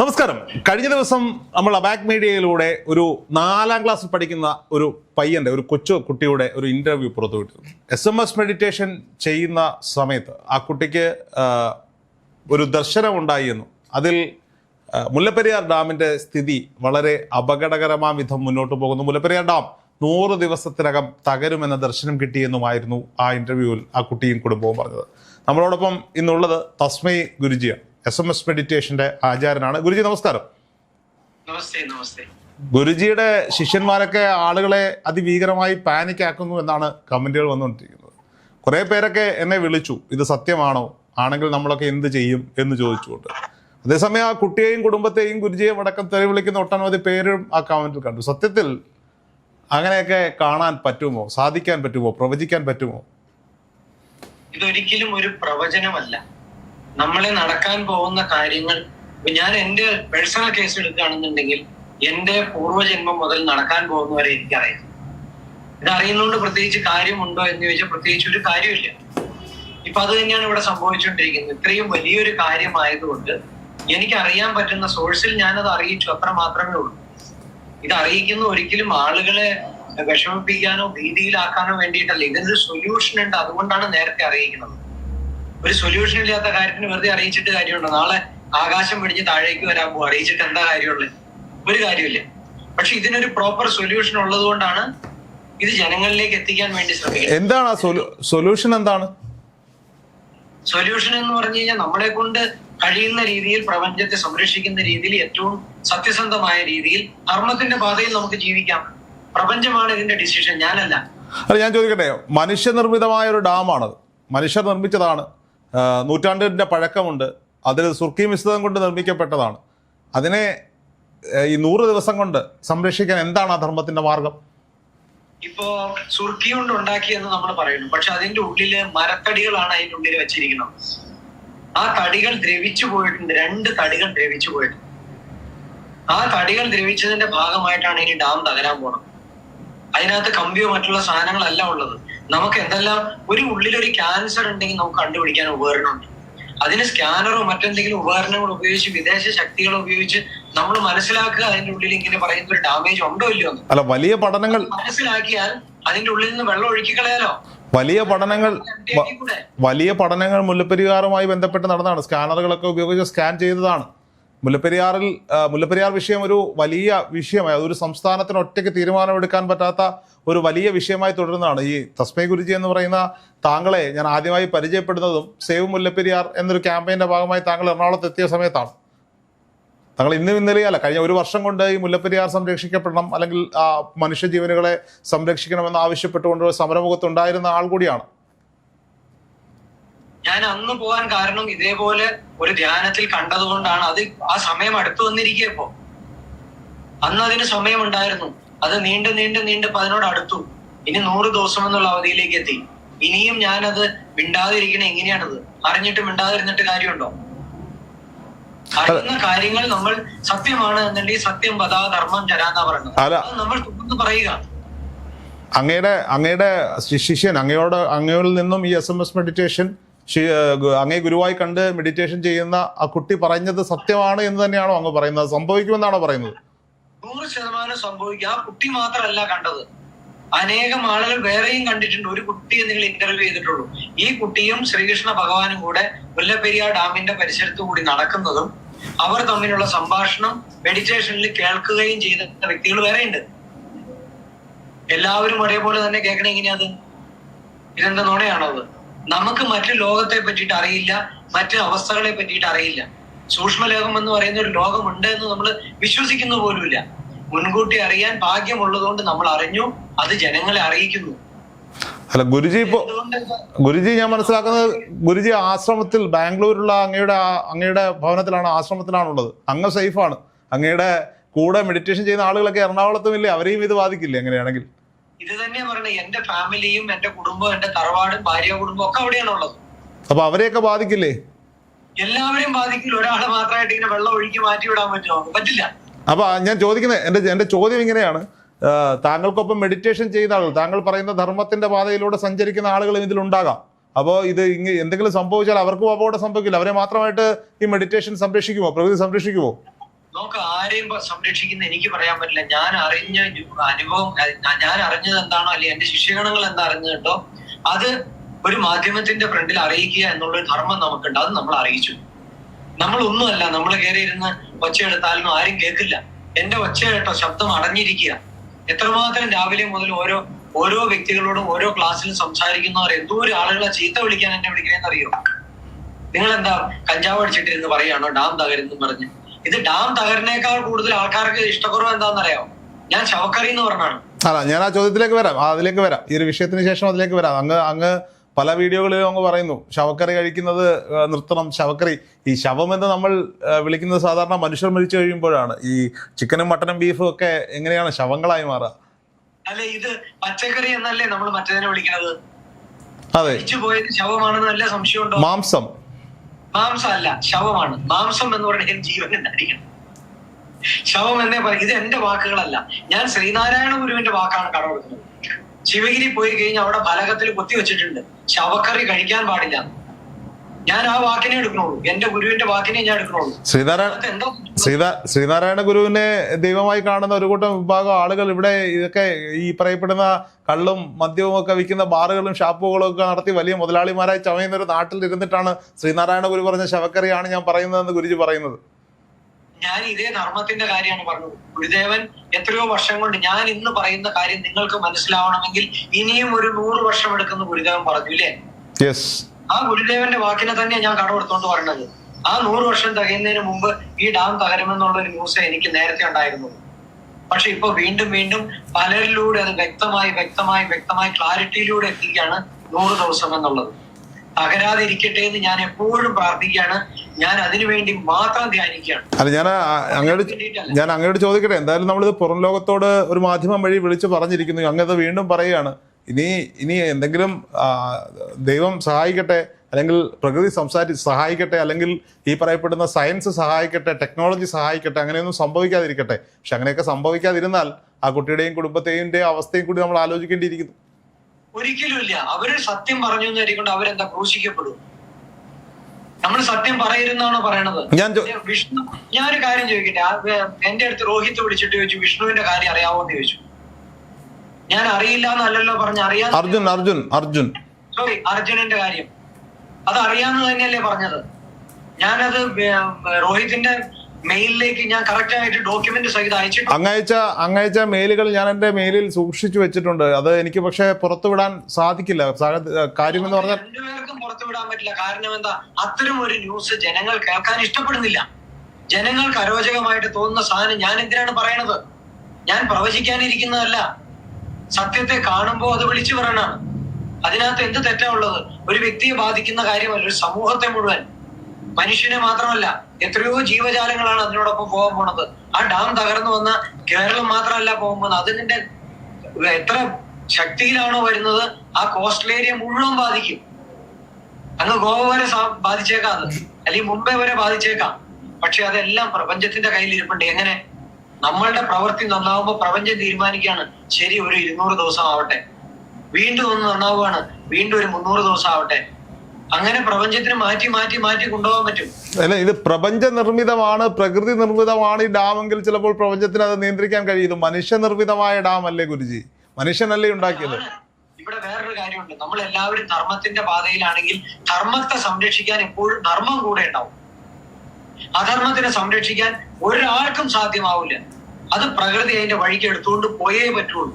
നമസ്കാരം. കഴിഞ്ഞ ദിവസം നമ്മൾ അബാക് മീഡിയയിലൂടെ ഒരു നാലാം ക്ലാസ്സിൽ പഠിക്കുന്ന ഒരു പയ്യന്റെ ഒരു കൊച്ചു കുട്ടിയുടെ ഒരു ഇന്റർവ്യൂ പുറത്തുവിട്ടു എസ് എം എസ് മെഡിറ്റേഷൻ ചെയ്യുന്ന സമയത്ത് ആ കുട്ടിക്ക് ഒരു ദർശനം ഉണ്ടായി എന്നും അതിൽ മുല്ലപ്പെരിയാർ ഡാമിന്റെ സ്ഥിതി വളരെ അപകടകരമായ വിധം മുന്നോട്ട് പോകുന്നു. മുല്ലപ്പെരിയാർ ഡാം നൂറ് ദിവസത്തിനകം തകരുമെന്ന ദർശനം കിട്ടിയെന്നുമായിരുന്നു ആ ഇന്റർവ്യൂവിൽ ആ കുട്ടിയും കുടുംബവും പറഞ്ഞത്. നമ്മളോടൊപ്പം ഇന്നുള്ളത് തസ്മൈ ഗുരുജിയാണ്. എസ് എം എസ് മെഡിറ്റേഷന്റെ ആചാരനാണ്. ഗുരുജി നമസ്കാരം. ഗുരുജിയുടെ ശിഷ്യന്മാരൊക്കെ ആളുകളെ അതിഭീകരമായി പാനിക് ആക്കുന്നു എന്നാണ് കമന്റുകൾ വന്നുകൊണ്ടിരിക്കുന്നത്. കുറേ പേരൊക്കെ എന്നെ വിളിച്ചു. ഇത് സത്യമാണോ? ആണെങ്കിൽ നമ്മളൊക്കെ എന്ത് ചെയ്യും എന്ന് ചോദിച്ചുകൊണ്ട്. അതേസമയം ആ കുട്ടിയെയും കുടുംബത്തെയും ഗുരുജിയെയും അടക്കം തെറി വിളിക്കുന്ന ഒട്ടനവധി പേരും ആ കമന്റിൽ കണ്ടു. സത്യത്തിൽ അങ്ങനെയൊക്കെ കാണാൻ പറ്റുമോ? സാധിക്കാൻ പറ്റുമോ? പ്രവചിക്കാൻ പറ്റുമോ? ഇതൊരിക്കലും ഒരു പ്രവചനമല്ല. നമ്മളെ നടക്കാൻ പോകുന്ന കാര്യങ്ങൾ. ഞാൻ എന്റെ പേഴ്സണൽ കേസ് എടുക്കുകയാണെന്നുണ്ടെങ്കിൽ എന്റെ പൂർവജന്മം മുതൽ നടക്കാൻ പോകുന്നവരെ എനിക്കറിയാം. ഇത് അറിയുന്നതുകൊണ്ട് പ്രത്യേകിച്ച് കാര്യമുണ്ടോ എന്ന് ചോദിച്ചാൽ പ്രത്യേകിച്ച് ഒരു കാര്യമില്ല ഇപ്പൊ അത് തന്നെയാണ് ഇവിടെ സംഭവിച്ചുകൊണ്ടിരിക്കുന്നത്. ഇത്രയും വലിയൊരു കാര്യമായതുകൊണ്ട് എനിക്ക് അറിയാൻ പറ്റുന്ന സോഴ്സിൽ ഞാനത് അറിയിച്ചു. അത്ര മാത്രമേ ഉള്ളൂ. ഇത് അറിയിക്കുന്ന ഒരിക്കലും ആളുകളെ വിഷമിപ്പിക്കാനോ ഭീതിയിലാക്കാനോ വേണ്ടിയിട്ടല്ല. ഇതിനൊരു സൊല്യൂഷൻ ഉണ്ട്. അതുകൊണ്ടാണ് നേരത്തെ അറിയിക്കുന്നത്. ഒരു സൊല്യൂഷൻ ഇല്ലാത്ത കാര്യത്തിന് വെറുതെ അറിയിച്ചിട്ട് കാര്യമുണ്ടോ? നാളെ ആകാശം പിടിഞ്ഞ് താഴേക്ക് വരാൻ പോകും അറിയിച്ചിട്ട് എന്താ കാര്യമുള്ളത് ഒരു കാര്യമില്ല പക്ഷെ ഇതിനൊരു പ്രോപ്പർ സൊല്യൂഷൻ ഉള്ളത് കൊണ്ടാണ് ഇത് ജനങ്ങളിലേക്ക് എത്തിക്കാൻ വേണ്ടി ശ്രമിക്കുന്നത്. എന്താണ് ആ സൊല്യൂഷൻ എന്താണ്? സൊല്യൂഷൻ എന്ന് പറഞ്ഞു കഴിഞ്ഞാൽ നമ്മളെ കൊണ്ട് കഴിയുന്ന രീതിയിൽ പ്രപഞ്ചത്തെ സംരക്ഷിക്കുന്ന രീതിയിൽ ഏറ്റവും സത്യസന്ധമായ രീതിയിൽ ധർമ്മത്തിന്റെ പാതയിൽ നമുക്ക് ജീവിക്കാം. പ്രപഞ്ചമാണ് ഇതിന്റെ ഡിസിഷൻ ഞാനല്ല. അല്ല ഞാൻ ചോദിക്കട്ടെ? മനുഷ്യനിർമ്മിതമായ ഒരു ഡാമാണത് മനുഷ്യർ നിർമ്മിച്ചതാണ്. നൂറ്റാണ്ടിന്റെ പഴക്കമുണ്ട്. അതിൽ സുർക്കി മിശ്രിതം കൊണ്ട് നിർമ്മിക്കപ്പെട്ടതാണ്. അതിനെ ഈ നൂറ് ദിവസം കൊണ്ട് സംരക്ഷിക്കാൻ എന്താണ് ആ ധർമ്മത്തിന്റെ മാർഗം? ഇപ്പോ സുർക്കി കൊണ്ട് ഉണ്ടാക്കിയെന്ന് നമ്മൾ പറയുന്നു. പക്ഷെ അതിന്റെ ഉള്ളിൽ മരത്തടികളാണ് അതിന്റെ ഉള്ളിൽ വെച്ചിരിക്കുന്നത്. ആ തടികൾ ദ്രവിച്ചു പോയിട്ടുണ്ട്. രണ്ട് തടികൾ ദ്രവിച്ചു പോയിട്ടുണ്ട്. ആ തടികൾ ദ്രവിച്ചതിന്റെ ഭാഗമായിട്ടാണ് ഇനി ഡാം തകരാൻ പോണത്. അതിനകത്ത് കമ്പിയോ മറ്റുള്ള സാധനങ്ങളല്ല ഉള്ളത്. നമുക്ക് എന്തെല്ലാം ഒരു ഉള്ളിലൊരു ക്യാൻസർ ഉണ്ടെങ്കിൽ നമുക്ക് കണ്ടുപിടിക്കാൻ ഉപകരണമുണ്ട്. അതിന് സ്കാനറോ മറ്റെന്തെങ്കിലും ഉപകരണങ്ങൾ ഉപയോഗിച്ച് വിദേശ ശക്തികൾ ഉപയോഗിച്ച് നമ്മൾ മനസ്സിലാക്കുക അതിന്റെ ഉള്ളിൽ ഇങ്ങനെ പറയുന്ന ഒരു ഡാമേജ് ഉണ്ടോ ഇല്ലയോ അല്ല വലിയ പഠനങ്ങൾ മനസ്സിലാക്കിയാൽ അതിന്റെ ഉള്ളിൽ നിന്ന് വെള്ളം ഒഴുക്കി കളയാലോ? വലിയ പഠനങ്ങൾ. വലിയ പഠനങ്ങൾ മുല്ലപ്പെരിയാറുമായി ബന്ധപ്പെട്ട് നടന്നതാണ്. സ്കാനറുകളൊക്കെ ഉപയോഗിച്ച് സ്കാൻ ചെയ്തതാണ്. മുല്ലപ്പെരിയാറിൽ മുല്ലപ്പെരിയാർ വിഷയം ഒരു വലിയ വിഷയമായി അതൊരു സംസ്ഥാനത്തിന് ഒറ്റയ്ക്ക് തീരുമാനമെടുക്കാൻ പറ്റാത്ത ഒരു വലിയ വിഷയമായി തുടരുന്നതാണ്. ഈ തസ്മൈ ഗുരുജി എന്ന് പറയുന്ന താങ്കളെ ഞാൻ ആദ്യമായി പരിചയപ്പെടുന്നതും സേവ് മുല്ലപ്പെരിയാർ എന്നൊരു ക്യാമ്പയിന്റെ ഭാഗമായി താങ്കൾ എറണാകുളത്ത് എത്തിയ സമയത്താണ്. താങ്കൾ ഇന്നും ഇന്നലെയല്ല കഴിഞ്ഞ ഒരു വർഷം കൊണ്ട് ഈ മുല്ലപ്പെരിയാർ സംരക്ഷിക്കപ്പെടണം അല്ലെങ്കിൽ മനുഷ്യജീവനുകളെ സംരക്ഷിക്കണമെന്ന് ആവശ്യപ്പെട്ടുകൊണ്ട് സമരമുഖത്ത് ഉണ്ടായിരുന്ന ആൾ കൂടിയാണ്. ഞാൻ അന്ന് പോകാൻ കാരണം ഇതേപോലെ ഒരു ധ്യാനത്തിൽ കണ്ടതുകൊണ്ടാണ് അത് ആ സമയം അടുത്തു വന്നിരിക്കുകയപ്പോ അന്ന് അതിന് സമയമുണ്ടായിരുന്നു. അത് നീണ്ട് നീണ്ട് നീണ്ട് അതിനോട് അടുത്തു. ഇനി നൂറ് ദിവസം എന്നുള്ള അവധിയിലേക്ക് എത്തി. ഇനിയും ഞാനത് മിണ്ടാതിരിക്കണ എങ്ങനെയാണത് അറിഞ്ഞിട്ട് മിണ്ടാതിരുന്നിട്ട് കാര്യമുണ്ടോ? അറിയുന്ന കാര്യങ്ങൾ നമ്മൾ സത്യമാണ് എന്നുണ്ടെങ്കിൽ സത്യം പതാ ധർമ്മം ചരാന്നാ പറയുന്നത്. അത് നമ്മൾ തുറന്ന് പറയുക. അങ്ങയുടെ അങ്ങയുടെ ശിഷ്യൻ അങ്ങയോട് അങ്ങയോട് നിന്നും ഈ എസ് എം എസ് മെഡിറ്റേഷൻ അങ്ങേ ഗുരുവായി കണ്ട് മെഡിറ്റേഷൻ ചെയ്യുന്ന ആ കുട്ടി പറഞ്ഞത് സത്യമാണ് എന്ന് തന്നെയാണോ അങ്ങ് പറയുന്നത്? സംഭവിക്കുമെന്നാണോ പറയുന്നത്? നൂറ് ശതമാനം സംഭവിക്കും. ആ കുട്ടി മാത്രമല്ല കണ്ടത്. അനേകം ആളുകൾ വേറെയും കണ്ടിട്ടുണ്ട്. ഒരു കുട്ടിയെ നിങ്ങൾ ഇന്റർവ്യൂ ചെയ്തിട്ടുള്ളൂ. ഈ കുട്ടിയും ശ്രീകൃഷ്ണ ഭഗവാനും കൂടെ മുല്ലപ്പെരിയാർ ഡാമിന്റെ പരിസരത്തു കൂടി നടക്കുന്നതും അവർ തമ്മിലുള്ള സംഭാഷണം മെഡിറ്റേഷനിൽ കേൾക്കുകയും ചെയ്ത വ്യക്തികൾ വേറെയുണ്ട്. എല്ലാവരും ഒരേപോലെ തന്നെ കേൾക്കണേ എങ്ങനെയാത് ഇതെന്താ നുണയാണോ അത്? നമുക്ക് മറ്റു ലോകത്തെ പറ്റിയിട്ട് അറിയില്ല മറ്റു അവസ്ഥകളെ പറ്റിയിട്ട് അറിയില്ല. സൂക്ഷ്മ സൂക്ഷ്മലോകം എന്ന് പറയുന്ന ഒരു ലോകമുണ്ട് എന്ന് നമ്മൾ വിശ്വസിക്കുന്ന പോലുമില്ല. മുൻകൂട്ടി അറിയാൻ ഭാഗ്യമുള്ളതുകൊണ്ട് നമ്മൾ അറിഞ്ഞു അത് ജനങ്ങളെ അറിയിക്കുന്നു. അല്ല ഗുരുജി ഇപ്പോ ഗുരുജി ഞാൻ മനസ്സിലാക്കുന്നത് ഗുരുജി ആശ്രമത്തിൽ ബാംഗ്ലൂരിലുള്ള അങ്ങയുടെ അങ്ങയുടെ ഭവനത്തിലാണ് ആശ്രമത്തിലാണുള്ളത്. അങ്ങ് സേഫാണ്. അങ്ങയുടെ കൂടെ മെഡിറ്റേഷൻ ചെയ്യുന്ന ആളുകളൊക്കെ എറണാകുളത്തും ഇല്ലേ അവരെയും ഇത് ബാധിക്കില്ലേ? അങ്ങനെയാണെങ്കിൽ ഇത് തന്നെയാ പറയുന്നത് എന്റെ ഫാമിലിയും എന്റെ കുടുംബവും എന്റെ തറവാടും ഭാര്യ കുടുംബവും ഒക്കെ അവിടെയാണ് ഉള്ളത്. അപ്പൊ അവരെയൊക്കെ ബാധിക്കില്ലേ? എല്ലാവരെയും ബാധിക്കില്ല. ഒരാളെ മാത്രമായിട്ട് ഇങ്ങനെ വെള്ളം ഒഴുക്കി മാറ്റി വിടാൻ പറ്റുമോ? പറ്റില്ല. അപ്പൊ ഞാൻ ചോദിക്കുന്നത് എന്റെ എന്റെ ചോദ്യം ഇങ്ങനെയാണ്. താങ്കൾക്കൊപ്പം മെഡിറ്റേഷൻ ചെയ്യുന്ന ആളുകൾ താങ്കൾ പറയുന്ന ധർമ്മത്തിന്റെ പാതയിലൂടെ സഞ്ചരിക്കുന്ന ആളുകളും ഇതിലുണ്ടാകാം അപ്പോൾ ഇത് ഇങ്ങനെ എന്തെങ്കിലും സംഭവിച്ചാൽ അവർക്കും അപകടം സംഭവിക്കില്ല. അവരെ മാത്രമായിട്ട് ഈ മെഡിറ്റേഷൻ സംരക്ഷിക്കുമോ? പ്രകൃതി സംരക്ഷിക്കുമോ? നോക്ക് ആരെയും സംരക്ഷിക്കുന്ന എനിക്ക് പറയാൻ പറ്റില്ല. ഞാൻ അറിഞ്ഞ അനുഭവം ഞാൻ അറിഞ്ഞത് എന്താണോ അല്ലെങ്കിൽ എന്റെ ശിഷ്യഗണങ്ങൾ എന്താ അറിഞ്ഞതുണ്ടോ അത് ഒരു മാധ്യമത്തിന്റെ ഫ്രണ്ടിൽ അറിയിക്കുക എന്നുള്ള ധർമ്മം നമുക്കുണ്ട്. അത് നമ്മൾ അറിയിച്ചു. നമ്മൾ ഒന്നുമല്ല നമ്മൾ കയറി ഇരുന്ന് ഒച്ചയെടുത്താലൊന്നും ആരും കേൾക്കില്ല. എന്റെ ഒച്ച കേട്ടോ ശബ്ദം അടഞ്ഞിരിക്കുക. എത്രമാത്രം രാവിലെ മുതൽ ഓരോ ഓരോ വ്യക്തികളോടും ഓരോ ക്ലാസ്സിലും സംസാരിക്കുന്നവർ എന്തോ ഒരു ആളുകളെ ചീത്ത വിളിക്കാൻ എന്നെ വിളിക്കണേന്ന് അറിയോ? നിങ്ങൾ എന്താ കഞ്ചാവ് അടിച്ചിട്ടിരുന്ന് പറയുകയാണോ? ഡാം തകരുന്നു പറഞ്ഞ്. ഇത് ഡാം തകരുന്നേക്കാൾ കൂടുതൽ ആൾക്കാർക്ക് ഇഷ്ടക്കുറവ് എന്താണെന്നറിയോ ഞാൻ ശവക്കറി എന്ന് പറഞ്ഞാണ്. അല്ല ഞാൻ ആ ചോദ്യത്തിലേക്ക് വരാം. അതിലേക്ക് വരാം. ഈ ഒരു വിഷയത്തിന് ശേഷം അതിലേക്ക് വരാം. അങ്ങ് അങ്ങ് പല വീഡിയോകളിലും അങ്ങ് പറയുന്നു ശവക്കറി കഴിക്കുന്നത് നിർത്തണം ശവക്കറി. ഈ ശവം എന്ന് നമ്മൾ വിളിക്കുന്നത് സാധാരണ മനുഷ്യർ മരിച്ചു കഴിയുമ്പോഴാണ്. ഈ ചിക്കനും മട്ടനും ബീഫും ഒക്കെ എങ്ങനെയാണ് ശവങ്ങളായി മാറുക? അല്ലെ ഇത് പച്ചക്കറി എന്നല്ലേ നമ്മൾ മറ്റേതിനെ വിളിക്കുന്നത്? അതെ. പോയത് ശവമാണെന്ന് നല്ല സംശയമുണ്ടോ? മാംസം. മാംസം അല്ല ശവമാണ്. മാംസം എന്ന് പറഞ്ഞാൽ ജീവൻ എന്നായിരിക്കണം. ശവം എന്നേ പറയും ഇത് എന്റെ വാക്കുകളല്ല. ഞാൻ ശ്രീനാരായണ ഗുരുവിന്റെ വാക്കാണ് കടമെടുക്കുന്നത് ശിവഗിരി പോയി കഴിഞ്ഞാൽ അവിടെ ഫലകത്തിൽ കുത്തി വെച്ചിട്ടുണ്ട്. ശവക്കറി കഴിക്കാൻ പാടില്ല. ഞാൻ ആ വാക്കിനെ എടുക്കണുള്ളൂ. എന്റെ ഗുരുവിന്റെ വാക്കിനെ ഞാൻ എടുക്കണുള്ളൂ. ശ്രീനാരായണ ശ്രീനാ ശ്രീനാരായണ ഗുരുവിനെ ദൈവമായി കാണുന്ന ഒരു കൂട്ടം വിഭാഗം ആളുകൾ ഇവിടെ ഇതൊക്കെ ഈ പറയപ്പെടുന്ന കള്ളും മദ്യവും ഒക്കെ വിൽക്കുന്ന ബാറുകളും ഷാപ്പുകളും ഒക്കെ നടത്തി വലിയ മുതലാളിമാരായി ചമയുന്ന ഒരു നാട്ടിൽ ഇരുന്നിട്ടാണ് ശ്രീനാരായണ ഗുരു പറഞ്ഞ ശവക്കറിയാണ് ഞാൻ പറയുന്നതെന്ന് ഗുരുജി പറയുന്നത്. ഞാൻ ഇതേ ധർമ്മത്തിന്റെ കാര്യമാണ് പറഞ്ഞത്. ഗുരുദേവൻ എത്രയോ വർഷം കൊണ്ട് ഞാൻ ഇന്ന് പറയുന്ന കാര്യം നിങ്ങൾക്ക് മനസ്സിലാവണമെങ്കിൽ ഇനിയും ഒരു നൂറ് വർഷം എടുക്കുന്ന ഗുരുദേവൻ പറഞ്ഞു ഇല്ലേ? ആ ഗുരുദേവന്റെ വാക്കിനെ തന്നെ ഞാൻ കടമെടുത്തോണ്ട് പറഞ്ഞത് ആ നൂറ് വർഷം തികയുന്നതിന് മുമ്പ് ഈ ഡാം തകരുമെന്നുള്ള ഒരു ന്യൂസ് എനിക്ക് നേരത്തെ ഉണ്ടായിരുന്നു പക്ഷെ ഇപ്പൊ വീണ്ടും വീണ്ടും പലരിലൂടെ അത് വ്യക്തമായി വ്യക്തമായി വ്യക്തമായി ക്ലാരിറ്റിയിലൂടെ എത്തിക്കുകയാണ് നൂറ് ദിവസം എന്നുള്ളത്. തകരാതെ ഇരിക്കട്ടെ എന്ന് ഞാൻ എപ്പോഴും പ്രാർത്ഥിക്കുകയാണ്. ഞാൻ അതിനുവേണ്ടി മാത്രം ധ്യാനിക്കുകയാണ്. അല്ല ഞാൻ അങ്ങോട്ട് ഞാൻ അങ്ങോട്ട് ചോദിക്കട്ടെ എന്തായാലും നമ്മളിത് പുറം ലോകത്തോട് ഒരു മാധ്യമം വഴി വിളിച്ച് പറഞ്ഞിരിക്കുന്നു അങ്ങത് വീണ്ടും പറയുകയാണ്. ഇനി ഇനി എന്തെങ്കിലും ദൈവം സഹായിക്കട്ടെ അല്ലെങ്കിൽ പ്രകൃതി സംസാരി സഹായിക്കട്ടെ അല്ലെങ്കിൽ ഈ പറയപ്പെടുന്ന സയൻസ് സഹായിക്കട്ടെ ടെക്നോളജി സഹായിക്കട്ടെ അങ്ങനെയൊന്നും സംഭവിക്കാതിരിക്കട്ടെ. പക്ഷെ അങ്ങനെയൊക്കെ സംഭവിക്കാതിരുന്നാൽ ആ കുട്ടിയുടെയും കുടുംബത്തെയും അവസ്ഥയും കൂടി നമ്മൾ ആലോചിക്കേണ്ടിയിരിക്കുന്നു. ഒരിക്കലും ഇല്ല അവർ സത്യം പറഞ്ഞു എന്നായിരിക്കും അവരെന്താ ക്രൂശിക്കപ്പെടും? നമ്മൾ സത്യം പറയരുന്നാണോ പറയണത്? ഞാൻ വിഷ്ണു ഞാൻ ഒരു കാര്യം ചോദിക്കട്ടെ. എന്റെ അടുത്ത് രോഹിത്ത് വിളിച്ചിട്ട് ചോദിച്ചു വിഷ്ണുവിന്റെ കാര്യം അറിയാവോ എന്ന് ചോദിച്ചു. ഞാൻ അറിയില്ല എന്നല്ലല്ലോ പറഞ്ഞ അറിയാം അർജുൻ അർജുൻ അർജുൻ. സോറി അർജുനന്റെ കാര്യം. അത് അറിയാന്ന് തന്നെയല്ലേ പറഞ്ഞത്. ഞാനത് രോഹിതിന്റെ മെയിലിലേക്ക് ഞാൻ കറക്റ്റ് ആയിട്ട് ഡോക്യുമെന്റ് സഹിതം അയച്ചിട്ടുണ്ട്. അങ്ങയച്ച അങ്ങയച്ച മെയിലുകൾ ഞാൻ എന്റെ മെയിലിൽ സൂക്ഷിച്ചു വെച്ചിട്ടുണ്ട്. അത് എനിക്ക് പക്ഷേ പുറത്തുവിടാൻ സാധിക്കില്ല. കാര്യം എന്ന് പറഞ്ഞാൽ രണ്ടുപേർക്കും പുറത്തുവിടാൻ പറ്റില്ല. കാരണം എന്താ? അത്തരം ഒരു ന്യൂസ് ജനങ്ങൾ കേൾക്കാൻ ഇഷ്ടപ്പെടുന്നില്ല. ജനങ്ങൾക്ക് അരോചകമായിട്ട് തോന്നുന്ന സാധനം ഞാൻ എന്തിനാണ് പറയണത്? ഞാൻ പ്രവചിക്കാനിരിക്കുന്നതല്ല. സത്യത്തെ കാണുമ്പോൾ അത് വിളിച്ചു പറയണം. അതിനകത്ത് എന്ത് തെറ്റാ ഉള്ളത്? ഒരു വ്യക്തിയെ ബാധിക്കുന്ന കാര്യമല്ല ഒരു സമൂഹത്തെ മുഴുവൻ. മനുഷ്യനെ മാത്രമല്ല എത്രയോ ജീവജാലങ്ങളാണ് അതിനോടൊപ്പം പോകാൻ പോണത്. ആ ഡാം തകർന്നു വന്ന കേരളം മാത്രമല്ല പോകാൻ പോകുന്നത്. അതിന്റെ എത്ര ശക്തിയിലാണോ വരുന്നത് ആ കോസ്റ്റൽ ഏരിയ മുഴുവൻ ബാധിക്കും. അങ്ങ് ഗോവ വരെ ബാധിച്ചേക്കാം അത്. അല്ലെങ്കിൽ മുംബൈ വരെ ബാധിച്ചേക്കാം. പക്ഷെ അതെല്ലാം പ്രപഞ്ചത്തിന്റെ കയ്യിൽ ഇരിപ്പുണ്ട് എങ്ങനെ? നമ്മളുടെ പ്രവൃത്തി നന്നാവുമ്പോ പ്രപഞ്ചം തീരുമാനിക്കുകയാണ്. ശരി ഒരു ഇരുന്നൂറ് ദിവസം ആവട്ടെ വീണ്ടും ഒന്ന് നന്നാവുകയാണ്. വീണ്ടും ഒരു മുന്നൂറ് ദിവസം ആവട്ടെ അങ്ങനെ പ്രപഞ്ചത്തിന് മാറ്റി മാറ്റി മാറ്റി കൊണ്ടുപോകാൻ പറ്റും. അല്ല ഇത് പ്രപഞ്ച നിർമ്മിതമാണ് പ്രകൃതി നിർമ്മിതമാണ് ഈ ഡാമെങ്കിൽ ചിലപ്പോൾ പ്രപഞ്ചത്തിന് അത് നിയന്ത്രിക്കാൻ കഴിയും. മനുഷ്യ നിർമ്മിതമായ ഡാം അല്ലേ ഗുരുജി? മനുഷ്യനല്ലേ ഉണ്ടാക്കിയത്? ഇവിടെ വേറൊരു കാര്യമുണ്ട്. നമ്മൾ എല്ലാവരും ധർമ്മത്തിന്റെ പാതയിലാണെങ്കിൽ ധർമ്മത്തെ സംരക്ഷിക്കാൻ എപ്പോഴും ധർമ്മം കൂടെ ഉണ്ടാവും. അധർമ്മത്തിനെ സംരക്ഷിക്കാൻ ഒരാൾക്കും സാധ്യമാവില്ല. അത് പ്രകൃതി അതിന്റെ വഴിക്ക് എടുത്തുകൊണ്ട് പോയേ പറ്റുള്ളൂ.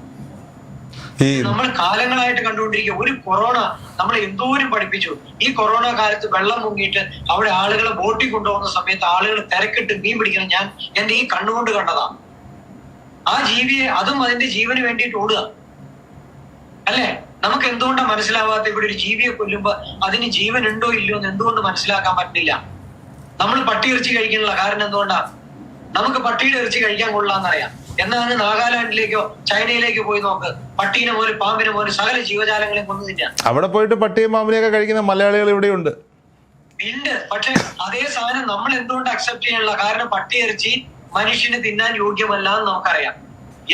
നമ്മൾ കാലങ്ങളായിട്ട് കണ്ടുകൊണ്ടിരിക്കുക ഒരു കൊറോണ നമ്മൾ എന്തോരം പഠിപ്പിച്ചു. ഈ കൊറോണ കാലത്ത് വെള്ളം മുങ്ങിയിട്ട് അവിടെ ആളുകളെ ബോട്ടിൽ കൊണ്ടുപോകുന്ന സമയത്ത് ആളുകൾ തിരക്കിട്ട് മീൻ പിടിക്കണം ഞാൻ എന്റെ ഈ കണ്ണുകൊണ്ട് കണ്ടതാണ് ആ ജീവിയെ അതും അതിന്റെ ജീവന് വേണ്ടിയിട്ട് ഓടുക. അല്ലേ? നമുക്ക് എന്തുകൊണ്ടാണ് മനസ്സിലാവാത്ത ഇവിടെ ഒരു ജീവിയെ കൊല്ലുമ്പോ അതിന് ജീവൻ ഉണ്ടോ ഇല്ലയോ എന്ന് എന്തുകൊണ്ട് മനസ്സിലാക്കാൻ പറ്റില്ല നമ്മൾ പട്ടി ഇറച്ചി കഴിക്കാനുള്ള കാരണം എന്തുകൊണ്ടാ? നമുക്ക് പട്ടിയുടെ ഇറച്ചി കഴിക്കാൻ കൊള്ളാന്നറിയാം എന്നാണ് നാഗാലാൻഡിലേക്കോ ചൈനയിലേക്കോ പോയി നോക്ക്. പട്ടീനെ പോലെ പാമ്പിനെ പോലെ സകല ജീവജാലങ്ങളെയും കൊന്നു തിന്നാൻ അവിടെ പോയിട്ട് പട്ടിയും പാമ്പിനെയൊക്കെ കഴിക്കുന്ന മലയാളികൾ ഇവിടെയുണ്ട്. ഉണ്ട്. പക്ഷെ അതേ സാധനം നമ്മൾ എന്തുകൊണ്ട് അക്സെപ്റ്റ് ചെയ്യാനുള്ള കാരണം പട്ടി ഇറച്ചി മനുഷ്യന് തിന്നാൻ യോഗ്യമല്ല എന്ന് നമുക്കറിയാം.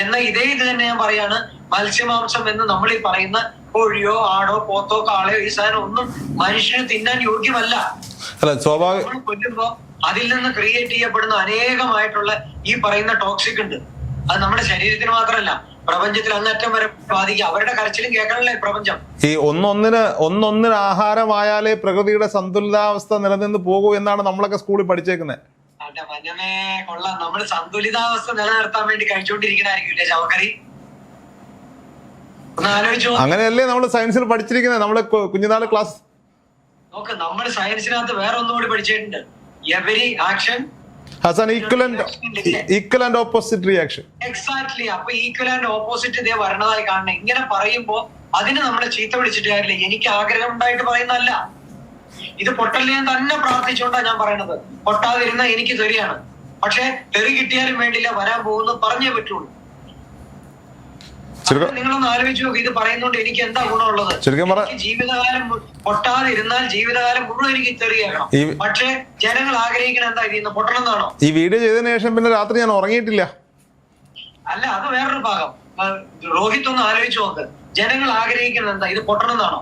എന്നാൽ ഇതേ ഇത് തന്നെ ഞാൻ പറയാണ് മത്സ്യമാംസം എന്ന് നമ്മൾ ഈ പറയുന്ന കോഴിയോ ആടോ പോത്തോ കാളയോ ഈ സാധനം ഒന്നും മനുഷ്യന് തിന്നാൻ യോഗ്യമല്ല. അല്ല സ്വാഭാവിക നമ്മൾ കൊല്ലുമ്പോ അതിൽ നിന്ന് ക്രിയേറ്റ് ചെയ്യപ്പെടുന്ന അനേകമായിട്ടുള്ള ഈ പറയുന്ന ടോക്സിക് ഉണ്ട്. അത് നമ്മുടെ ശരീരത്തിന് മാത്രമല്ല പ്രപഞ്ചത്തിൽ അങ്ങറ്റം വരെ ബാധിക്കുക. അവരുടെ കരച്ചിലും കേൾക്കണല്ലേ പ്രപഞ്ചം. ഈ ഒന്നൊന്നിന് ഒന്നൊന്നിന് ആഹാരമായാലേ പ്രകൃതിയുടെ സന്തുലിതാവസ്ഥ നിലനിന്ന് പോകൂ എന്നാണ് നമ്മളൊക്കെ സ്കൂളിൽ പഠിച്ചേക്കുന്നത് അതെ മഞ്ഞമേ കൊള്ളാം. നമ്മൾ സന്തുലിതാവസ്ഥ നിലനിർത്താൻ വേണ്ടി ഒന്ന് ആലോചിച്ചു അങ്ങനെയല്ലേ നമ്മൾ സയൻസിൽ പഠിച്ചിരിക്കുന്നത്? നമ്മൾ കുഞ്ഞുനാൾ ക്ലാസ് നോക്ക് നമ്മൾ സയൻസിനകത്ത് വേറെ ഒന്നും കൂടി പഠിച്ചിട്ടുണ്ട്. Every action has an equivalent and opposite reaction exactly അപ്പൊ ആൻഡ് ഓപ്പോസിറ്റ് ഇതേ വരണതായി കാണണം ഇങ്ങനെ പറയുമ്പോ അതിന് നമ്മളെ ചീത്ത വിളിച്ചിട്ട് കാര്യമില്ല. എനിക്ക് ആഗ്രഹം ഉണ്ടായിട്ട് പറയുന്നതല്ല. ഇത് പൊട്ടല്ലേ തന്നെ പ്രാർത്ഥിച്ചുകൊണ്ടാണ് ഞാൻ പറയണത്. പൊട്ടാതിരുന്ന എനിക്ക് തെറിയാണ്. പക്ഷെ തെറി കിട്ടിയാലും വേണ്ടില്ല വരാൻ പോകുന്നു പറഞ്ഞേ പറ്റുള്ളൂ. നിങ്ങളൊന്ന് ആലോചിച്ച് നോക്ക് ഇത് പറയുന്നോണ്ട് എനിക്ക് എന്താ ഗുണമുള്ളത്? ജീവിതകാലം ജീവിതകാലം മുഴുവൻ എനിക്ക് ജനങ്ങൾ ആഗ്രഹിക്കണ എന്താ? ഇതിന്ന് ഈ വീഡിയോ ചെയ്തതിനു ശേഷം പിന്നെ രാത്രി ഞാൻ ഉറങ്ങിയിട്ടില്ല. അല്ല അത് വേറൊരു ഭാഗം. രോഹിത് ഒന്ന് ആലോചിച്ച് നോക്ക്. ജനങ്ങൾ ആഗ്രഹിക്കുന്നത് എന്താ? ഇത് പൊട്ടണമെന്നാണോ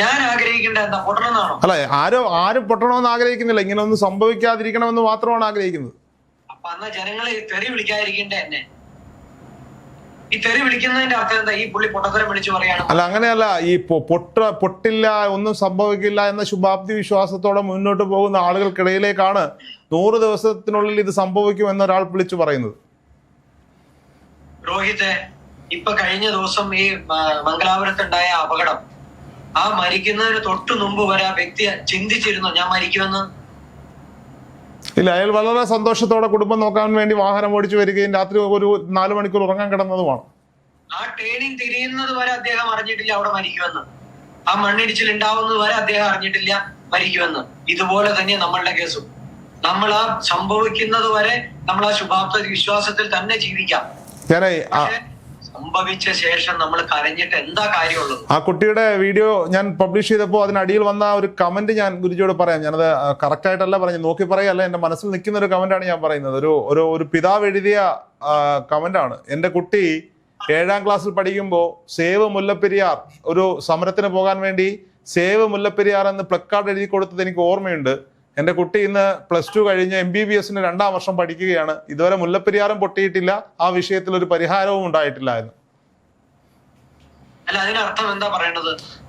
ഞാൻ ആഗ്രഹിക്കേണ്ട എന്താ? പൊട്ടണമെന്നാണോ അല്ല ആരോ ആരും പൊട്ടണമെന്ന് ആഗ്രഹിക്കുന്നില്ല. ഇങ്ങനെ ഒന്നും സംഭവിക്കാതിരിക്കണമെന്ന് മാത്രമാണ് ആഗ്രഹിക്കുന്നത്. അപ്പൊ അന്ന് ജനങ്ങളെ തെറി വിളിക്കാതിരിക്കേണ്ട എന്നെ? ഈ തെറി വിളിക്കുന്നതിന്റെ അർത്ഥം എന്താ? ഈ പുള്ളി പൊട്ടത്തരം വിളിച്ചു പറയാണ്. അല്ല അങ്ങനെയല്ല. ഈ പൊട്ട പൊട്ടില്ല ഒന്നും സംഭവിക്കില്ല എന്ന ശുഭാപ്തി വിശ്വാസത്തോടെ മുന്നോട്ട് പോകുന്ന ആളുകൾക്കിടയിലേക്കാണ് നൂറ് ദിവസത്തിനുള്ളിൽ ഇത് സംഭവിക്കും എന്നൊരാൾ വിളിച്ചു പറയുന്നത്. രോഹിത് ഇപ്പൊ കഴിഞ്ഞ ദിവസം ഈ മംഗലാപുരത്തുണ്ടായ അപകടം. ആ മരിക്കുന്നതിന് തൊട്ടു മുമ്പ് വരെ ആ വ്യക്തി ചിന്തിച്ചിരുന്നു ഞാൻ മരിക്കുമെന്ന്? ഇല്ല അയാൾ വളരെ സന്തോഷത്തോടെ കുടുംബം നോക്കാൻ വേണ്ടി വാഹനം ഓടിച്ചു വരികയും രാത്രി ഒരു നാല് മണിക്കൂർ ഉറങ്ങാൻ കിടന്നതുമാണ്. ആ ടേണിംഗ് തിരിയുന്നത് വരെ അദ്ദേഹം അറിഞ്ഞിട്ടില്ല അവിടെ മരിക്കുമെന്ന്. ആ മണ്ണിടിച്ചിൽ ഉണ്ടാവുന്നത് വരെ അദ്ദേഹം അറിഞ്ഞിട്ടില്ല മരിക്കുമെന്ന്. ഇതുപോലെ തന്നെ നമ്മളുടെ കേസും. നമ്മൾ ആ സംഭവിക്കുന്നത് വരെ നമ്മൾ ആ ശുഭാപ്ത വിശ്വാസത്തിൽ തന്നെ ജീവിക്കാം. സംഭവിച്ച ശേഷം നമ്മൾ കരഞ്ഞിട്ട് എന്താ കാര്യമുള്ളത്? ആ കുട്ടിയുടെ വീഡിയോ ഞാൻ പബ്ലിഷ് ചെയ്തപ്പോൾ അതിനടിയിൽ വന്ന ഒരു കമന്റ് ഞാൻ ഗുരുജിയോട് പറയാം. ഞാനത് കറക്റ്റ് ആയിട്ടല്ല പറഞ്ഞു നോക്കി പറയല്ല എന്റെ മനസ്സിൽ നിൽക്കുന്ന ഒരു കമന്റാണ് ഞാൻ പറയുന്നത്. ഒരു ഒരു ഒരു പിതാവ് എഴുതിയ കമന്റാണ് എന്റെ കുട്ടി ഏഴാം ക്ലാസ്സിൽ പഠിക്കുമ്പോൾ സേവ് മുല്ലപ്പെരിയാർ ഒരു സമരത്തിന് പോകാൻ വേണ്ടി സേവ് മുല്ലപ്പെരിയാർ എന്ന് പ്ലക്കാർഡ് എഴുതി കൊടുത്തത് എനിക്ക് ഓർമ്മയുണ്ട്. എന്റെ കുട്ടി ഇന്ന് പ്ലസ് ടു കഴിഞ്ഞ് എം ബി ബി എസിന് രണ്ടാം വർഷം പഠിക്കുകയാണ്. ഇതുവരെ മുല്ലപ്പെരിയാറും പൊട്ടിയിട്ടില്ല. ആ വിഷയത്തിൽ ഒരു പരിഹാരവും ഉണ്ടായിട്ടില്ല എന്ന്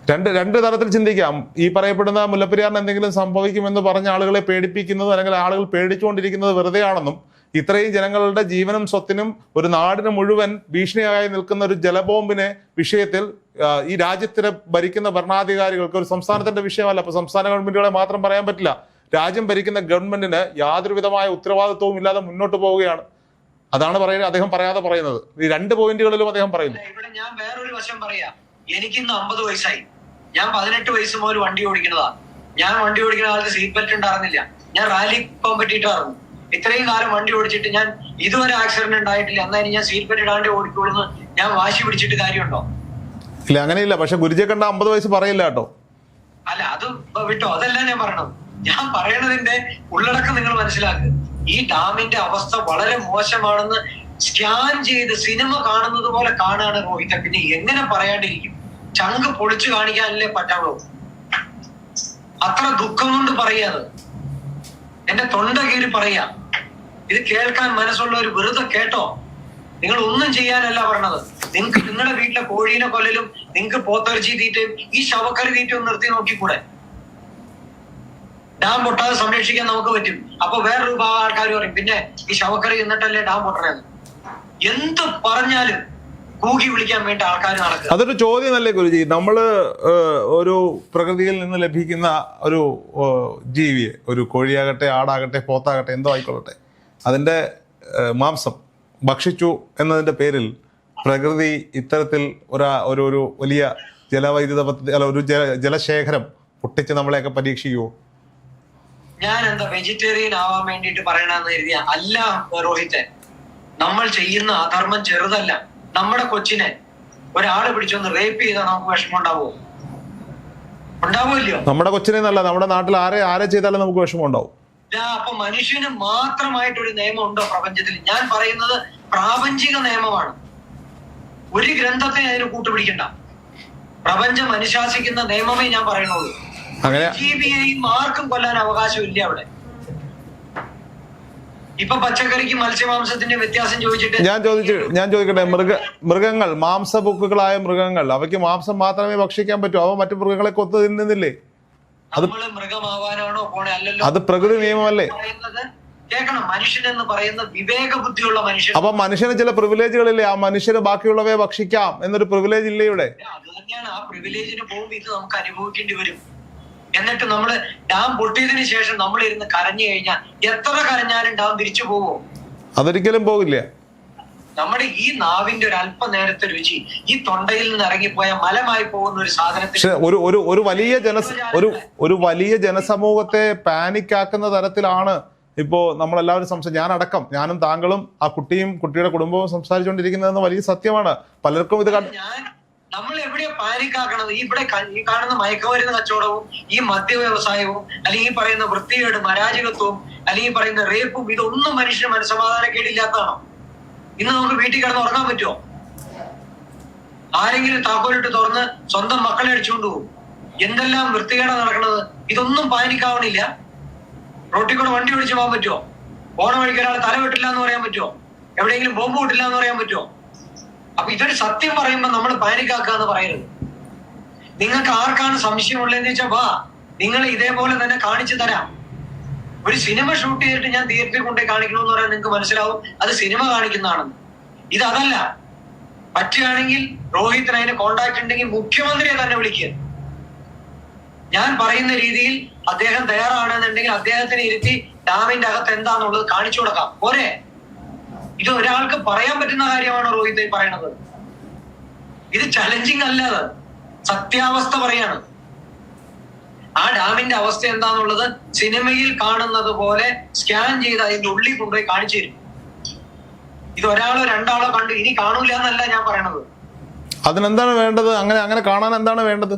രണ്ട് രണ്ട് തരത്തിൽ ചിന്തിക്കാം. ഈ പറയപ്പെടുന്ന മുല്ലപ്പെരിയാറിന് എന്തെങ്കിലും സംഭവിക്കുമെന്ന് പറഞ്ഞ ആളുകളെ പേടിപ്പിക്കുന്നത് അല്ലെങ്കിൽ ആളുകൾ പേടിച്ചുകൊണ്ടിരിക്കുന്നത് വെറുതെയാണെന്നും ഇത്രയും ജനങ്ങളുടെ ജീവനും സ്വത്തിനും ഒരു നാടിന് മുഴുവൻ ഭീഷണിയായി നിൽക്കുന്ന ഒരു ജലബോംബിനെ വിഷയത്തിൽ ഈ രാജ്യത്തിനെ ഭരിക്കുന്ന ഭരണാധികാരികൾക്ക് ഒരു സംസ്ഥാനത്തിന്റെ വിഷയമല്ല. അപ്പൊ സംസ്ഥാന ഗവൺമെന്റുകളെ മാത്രം പറയാൻ പറ്റില്ല. രാജ്യം ഭരിക്കുന്ന ഗവൺമെന്റിന് യാതൊരു വിധമായ ഉത്തരവാദിത്വവും ഇല്ലാതെ മുന്നോട്ട് പോവുകയാണ്. അതാണ് പറയുന്നത് അദ്ദേഹം പറയാതെ പറയുന്നത്. ഈ രണ്ട് പോയിന്റുകളിലും അദ്ദേഹം പറയുന്നു. ഇവിടെ ഞാൻ വേറൊരു വശം പറയാ. എനിക്ക് ഇന്ന് അമ്പത് വയസ്സായി. ഞാൻ പതിനെട്ട് വയസ്സ് മുതൽ വണ്ടി ഓടിക്കുന്നതാ. ഞാൻ വണ്ടി ഓടിക്കുന്ന കാലത്ത് സീറ്റ് ബെൽറ്റ് ഉണ്ടായിരുന്നില്ല. ഞാൻ റാലി പോകാൻ പറ്റിയിട്ടായിരുന്നു. ഇത്രയും കാലം വണ്ടി ഓടിച്ചിട്ട് ഞാൻ ഇതുവരെ ആക്സിഡന്റ് ഉണ്ടായിട്ടില്ല. എന്നാലും ഞാൻ സീറ്റ് ബെൽറ്റ് ഇടാണ്ട് ഓടിക്കുള്ളൂ ഞാൻ വാശി പിടിച്ചിട്ട് കാര്യമുണ്ടോ? ഇല്ല അങ്ങനെയില്ല. പക്ഷെ ഗുരുജെ കണ്ട അമ്പത് വയസ്സ് പറയില്ല കേട്ടോ. അല്ല അത് വിട്ടോ? അതല്ല ഞാൻ പറയണത് ഞാൻ പറയുന്നതിന്റെ ഉള്ളടക്കം നിങ്ങൾ മനസ്സിലാക്കുക ഈ ഡാമിന്റെ അവസ്ഥ വളരെ മോശമാണെന്ന് സ്കാൻ ചെയ്ത് സിനിമ കാണുന്നത് പോലെ കാണാണ് രോഹിത. പിന്നെ എങ്ങനെ പറയാണ്ടിരിക്കും? ചങ്ക് പൊളിച്ചു കാണിക്കാനല്ലേ പറ്റാവൂ. അത്ര ദുഃഖം കൊണ്ട് പറയാത് എന്റെ തൊണ്ട കീറി പറയാ ഇത് കേൾക്കാൻ മനസ്സുള്ള ഒരു വെറുതെ കേട്ടോ. നിങ്ങൾ ഒന്നും ചെയ്യാനല്ല പറഞ്ഞത്. നിങ്ങൾക്ക് നിങ്ങളുടെ വീട്ടിലെ കോഴീനെ കൊല്ലലും നിങ്ങൾക്ക് പോത്തിറച്ചി തീറ്റയും ഈ ശവക്കറി തീറ്റയും നിർത്തി നോക്കിക്കൂടെ? ഡാം പൊട്ടാതെ സംരക്ഷിക്കാൻ നമുക്ക് പറ്റും. അപ്പൊ വേറൊരു വിഭാഗം ആൾക്കാർ പറയും പിന്നെ ഈ ശവക്കറി എന്നിട്ടല്ലേ ഡാം പൊട്ടണത്? എന്ത് പറഞ്ഞാലും കൂകി വിളിക്കാൻ വേണ്ടി ആൾക്കാർ നടക്കുക. അതൊരു ചോദ്യമല്ലേ ഗുരുജി? നമ്മൾ ഒരു പ്രകൃതിയിൽ നിന്ന് ലഭിക്കുന്ന ഒരു ജീവിയെ ഒരു കോഴിയാകട്ടെ ആടാകട്ടെ പോത്താകട്ടെ എന്തോ ആയിക്കൊള്ളട്ടെ. അതിന്റെ മാംസം ഭക്ഷിച്ചു എന്നതിന്റെ പേരിൽ പ്രകൃതി ഇത്തരത്തിൽ ഒരാ ഒരു ഒരു വലിയ ജലവൈദ്യുത പദ്ധതി അല്ല ഒരു ജല ജലശേഖരം പൊട്ടിച്ച് നമ്മളെയൊക്കെ പരീക്ഷിക്കുമോ ഞാൻ എന്താ വെജിറ്റേറിയൻ ആവാൻ വേണ്ടിയിട്ട് പറയണമെന്ന് കരുതിയ അല്ല രോഹിത്തെ നമ്മൾ ചെയ്യുന്ന അധർമ്മം ചെറുതല്ല. നമ്മുടെ കൊച്ചിനെ ഒരാൾ പിടിച്ചൊന്ന് റേപ്പ് ചെയ്താൽ നമുക്ക് വിഷമം ഉണ്ടാവുമോ ഉണ്ടാവുമല്ലോ. നമ്മുടെ കൊച്ചിനെ എന്നല്ല നമ്മുടെ നാട്ടിൽ ആരെ ആരെ ചെയ്താലും നമുക്ക് വിഷമം ഉണ്ടാവും അപ്പൊ മനുഷ്യന് മാത്രമായിട്ടൊരു നിയമം ഉണ്ടോ പ്രപഞ്ചത്തിൽ? ഞാൻ പറയുന്നത് പ്രാപഞ്ചിക നിയമമാണ്. ഒരു ഗ്രന്ഥത്തെ അതിന് കൂട്ടുപിടിക്കണ്ട. പ്രപഞ്ചം അനുശാസിക്കുന്ന നിയമമേ ഞാൻ പറയുന്നുള്ളൂ. അങ്ങനെ ജീവിയെയും ആർക്കും കൊല്ലാൻ അവകാശമില്ല അവിടെ. ഇപ്പൊ പച്ചക്കറിക്ക് മത്സ്യമാംസത്തിന്റെ വ്യത്യാസം ചോദിച്ചിട്ട് ഞാൻ ചോദിച്ചു ഞാൻ ചോദിക്കട്ടെ മൃഗ മൃഗങ്ങൾ മാംസഭുക്കുകളായ മൃഗങ്ങൾ അവയ്ക്ക് മാംസം മാത്രമേ ഭക്ഷിക്കാൻ പറ്റൂ. അവ മറ്റു മൃഗങ്ങളെ കൊത്തു തിന്നുന്നില്ലേ? അത് മൃഗമാവാനാണോ പോണേ? അല്ലല്ലോ. അത് പ്രകൃതി നിയമമല്ലേ? കേൾക്കണം മനുഷ്യൻ എന്ന് പറയുന്ന വിവേക ബുദ്ധിയുള്ള മനുഷ്യൻ അപ്പൊ മനുഷ്യന് ചില പ്രിവിലേജുകളില്ലേ ആ മനുഷ്യന് ബാക്കിയുള്ളവയെ ഭക്ഷിക്കാം എന്നൊരു പ്രിവിലേജ് ഇല്ലേ ഇവിടെ? അത് തന്നെയാണ്. ആ പ്രിവിലേജിന് പോകുമ്പോൾ ഇത് നമുക്ക് അനുഭവിക്കേണ്ടി വരും. എന്നിട്ട് നമ്മൾ ഡാം പൊട്ടിയതിനു ശേഷം നമ്മൾ ഇരുന്ന് കരഞ്ഞു കഴിഞ്ഞാൽ എത്ര കരഞ്ഞാലും ഡാം തിരിച്ചു പോകുമോ അതൊരിക്കലും പോകില്ല. നമ്മുടെ ഈ നാവിന്റെ ഒരു അല്പനേരത്തെ രുചി ഈ തൊണ്ടയിൽ നിന്ന് ഇറങ്ങിപ്പോയ മലമായി പോകുന്ന ഒരു സാധനത്തിന് ഒരു ഒരു ഒരു വലിയ ജന ഒരു ഒരു വലിയ ജനസമൂഹത്തെ പാനിക് ആക്കുന്ന തരത്തിലാണ് ഇപ്പോ നമ്മളെല്ലാവരും സംസാരിച്ചു ഞാനടക്കം ഞാനും താങ്കളും ആ കുട്ടിയും കുട്ടിയുടെ കുടുംബവും സംസാരിച്ചുകൊണ്ടിരിക്കുന്നതെന്ന് വലിയ സത്യമാണ്. പലർക്കും ഇത് ഞാൻ നമ്മൾ എവിടെ പാലിക്കാക്കണം ഈ ഇവിടെ ഈ കാണുന്ന മയക്കുമരുന്ന് കച്ചവടവും ഈ മദ്യ വ്യവസായവും അല്ലെങ്കിൽ ഈ പറയുന്ന വൃത്തികേട് മരാജകത്വവും അല്ലെങ്കിൽ പറയുന്ന റേപ്പും ഇതൊന്നും മനുഷ്യന് മനസ്സമാധാനക്കേടില്ലാത്തതാണോ? ഇന്ന് നമുക്ക് വീട്ടിൽ കിടന്ന് ഉറങ്ങാൻ പറ്റുമോ? ആരെങ്കിലും താക്കോലിട്ട് തുറന്ന് സ്വന്തം മക്കളെ അടിച്ചുകൊണ്ട് പോകും. എന്തെല്ലാം വൃത്തികേടാ നടക്കുന്നത് ഇതൊന്നും പാനിക്കാവണില്ല. റോട്ടിൽ കൂടെ വണ്ടി ഓടിച്ചു പോകാൻ പറ്റുമോ? ഓണം വഴിക്ക് ഒരാൾ തല വെട്ടില്ല എന്ന് പറയാൻ പറ്റുമോ? എവിടെയെങ്കിലും ബോംബ് പൊട്ടില്ല എന്ന് പറയാൻ പറ്റുമോ? അപ്പൊ ഇതൊരു സത്യം പറയുമ്പോ നമ്മൾ പാനിക്കാക്കുക എന്ന് പറയരുത്. നിങ്ങൾക്ക് ആർക്കാണ് സംശയമുള്ളതെന്ന് വെച്ചാൽ വാ നിങ്ങൾ ഇതേപോലെ തന്നെ കാണിച്ചു തരാം. ഒരു സിനിമ ഷൂട്ട് ചെയ്തിട്ട് ഞാൻ തിയേറ്ററിൽ കൊണ്ടുപോയി കാണിക്കണമെന്ന് പറയാൻ നിങ്ങൾക്ക് മനസ്സിലാവും അത് സിനിമ കാണിക്കുന്നതാണെന്ന്. ഇത് അതല്ല. പറ്റുകയാണെങ്കിൽ രോഹിത്തിന് അതിന് കോണ്ടാക്ട് ഉണ്ടെങ്കിൽ മുഖ്യമന്ത്രിയെ തന്നെ വിളിക്കുക. ഞാൻ പറയുന്ന രീതിയിൽ അദ്ദേഹം തയ്യാറാണെന്നുണ്ടെങ്കിൽ അദ്ദേഹത്തിന് ഇരുത്തി ഡാമിന്റെ അകത്ത് എന്താണെന്നുള്ളത് കാണിച്ചു കൊടുക്കാം. പോരെ? ഇത് ഒരാൾക്ക് പറയാൻ പറ്റുന്ന കാര്യമാണ് രോഹിത് ഈ പറയണത്? ഇത് ചലഞ്ചിങ് അല്ല സത്യാവസ്ഥ പറയാണ്. ആ ഡാമിന്റെ അവസ്ഥ എന്താന്നുള്ളത് സിനിമയിൽ കാണുന്നത് പോലെ സ്കാൻ ചെയ്ത് അതിന്റെ ഉള്ളിൽ കൊണ്ടുപോയി കാണിച്ചു തരും. ഇത് ഒരാളോ രണ്ടാളോ കണ്ടു ഇനി കാണൂല എന്നല്ല ഞാൻ പറയണത്. അതിനെന്താണ് വേണ്ടത്? അങ്ങനെ അങ്ങനെ കാണാൻ എന്താണ് വേണ്ടത്?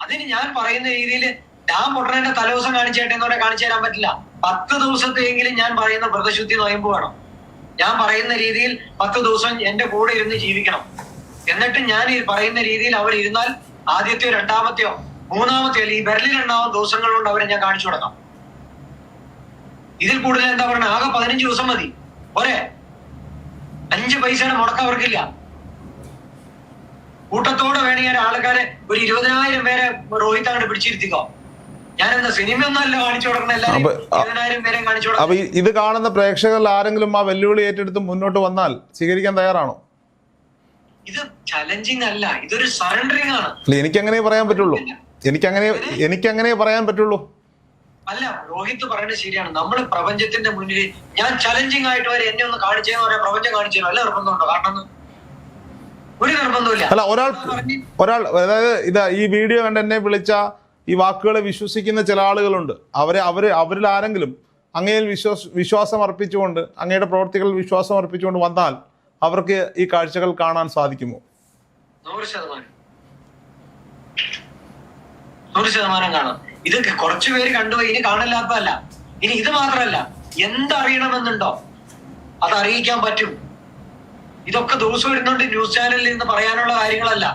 അതിന് ഞാൻ പറയുന്ന രീതിയിൽ ഡാം പൊട്ടണേന്റെ തലേദിവസം കാണിച്ചേട്ടെ എന്നോടെ കാണിച്ചു തരാൻ പറ്റില്ല. പത്ത് ദിവസത്തെയെങ്കിലും ഞാൻ പറയുന്ന വ്രതശുദ്ധി നോയമ്പ് വേണം. ഞാൻ പറയുന്ന രീതിയിൽ പത്ത് ദിവസം എന്റെ കൂടെ ഇരുന്ന് ജീവിക്കണം. എന്നിട്ട് ഞാൻ ഈ പറയുന്ന രീതിയിൽ അവർ ഇരുന്നാൽ ആദ്യത്തെയോ രണ്ടാമത്തെയോ മൂന്നാമത്തെയോ ഈ ബെർലിൻ ഉണ്ടാവുന്ന ദിവസങ്ങൾ കൊണ്ട് അവരെ ഞാൻ കാണിച്ചു കൊടുക്കാം. ഇതിൽ കൂടുതൽ എന്താ പറയുക ആകെ പതിനഞ്ച് ദിവസം മതി. പോരെ? അഞ്ച് പൈസയുടെ മുടക്കം അവർക്കില്ല. കൂട്ടത്തോടെ വേണമെങ്കിൽ ആൾക്കാരെ ഒരു ഇരുപതിനായിരം പേരെ രോഹിത് പിടിച്ചിരുത്തിക്കോ. അപ്പൊ- ഇത് കാണുന്ന പ്രേക്ഷകരിൽ ആരെങ്കിലും ആ വെല്ലുവിളി ഏറ്റെടുത്ത് മുന്നോട്ട് വന്നാൽ സ്വീകരിക്കാൻ തയ്യാറാണോ? ഇത് ചലഞ്ചിങ് അല്ല. ഇതൊരു സറണ്ടറിങ് ആണ്. അല്ല എനിക്കങ്ങനെ പറയാൻ പറ്റുള്ളൂ. എനിക്കങ്ങനെ എനിക്കങ്ങനെ പറയാൻ പറ്റുള്ളൂ. അല്ല രോഹിത് പറയുന്നത് ശരിയാണ്. നമ്മൾ പ്രപഞ്ചത്തിന്റെ മുന്നിൽ ഞാൻ ചലഞ്ചിങ് ആയിട്ട് വരെ എന്നെ ഒന്ന് കാണിച്ചേന്ന് പറയാം പ്രപഞ്ചം കാണിച്ചു അല്ല നിർബന്ധമുണ്ടോ? കാരണം ഒരു നിർബന്ധമില്ല അല്ല ഒരാൾ ഒരാൾ അതായത് ഇതാ ഈ വീഡിയോ കണ്ട് എന്നെ വിളിച്ച ഈ വാക്കുകളെ വിശ്വസിക്കുന്ന ചില ആളുകളുണ്ട്. അവരെ അവർ അവരിൽ ആരെങ്കിലും അങ്ങയിൽ വിശ്വാസ വിശ്വാസം അർപ്പിച്ചുകൊണ്ട് അങ്ങയുടെ പ്രവർത്തികളിൽ വിശ്വാസം അർപ്പിച്ചുകൊണ്ട് വന്നാൽ അവർക്ക് ഈ കാഴ്ചകൾ കാണാൻ സാധിക്കുമോ? നൂറ് ശതമാനം. നൂറ് ശതമാനം കാണാം. ഇത് കുറച്ചു പേര് കണ്ടുപോയി ഇനി കാണില്ലാത്തതല്ല ഇനി ഇത് മാത്രമല്ല എന്തറിയണമെന്നുണ്ടോ? അത് അറിയിക്കാൻ പറ്റും. ഇതൊക്കെ ദിവസം ഇരുന്നുകൊണ്ട് ന്യൂസ് ചാനലിൽ നിന്ന് പറയാനുള്ള കാര്യങ്ങളല്ല.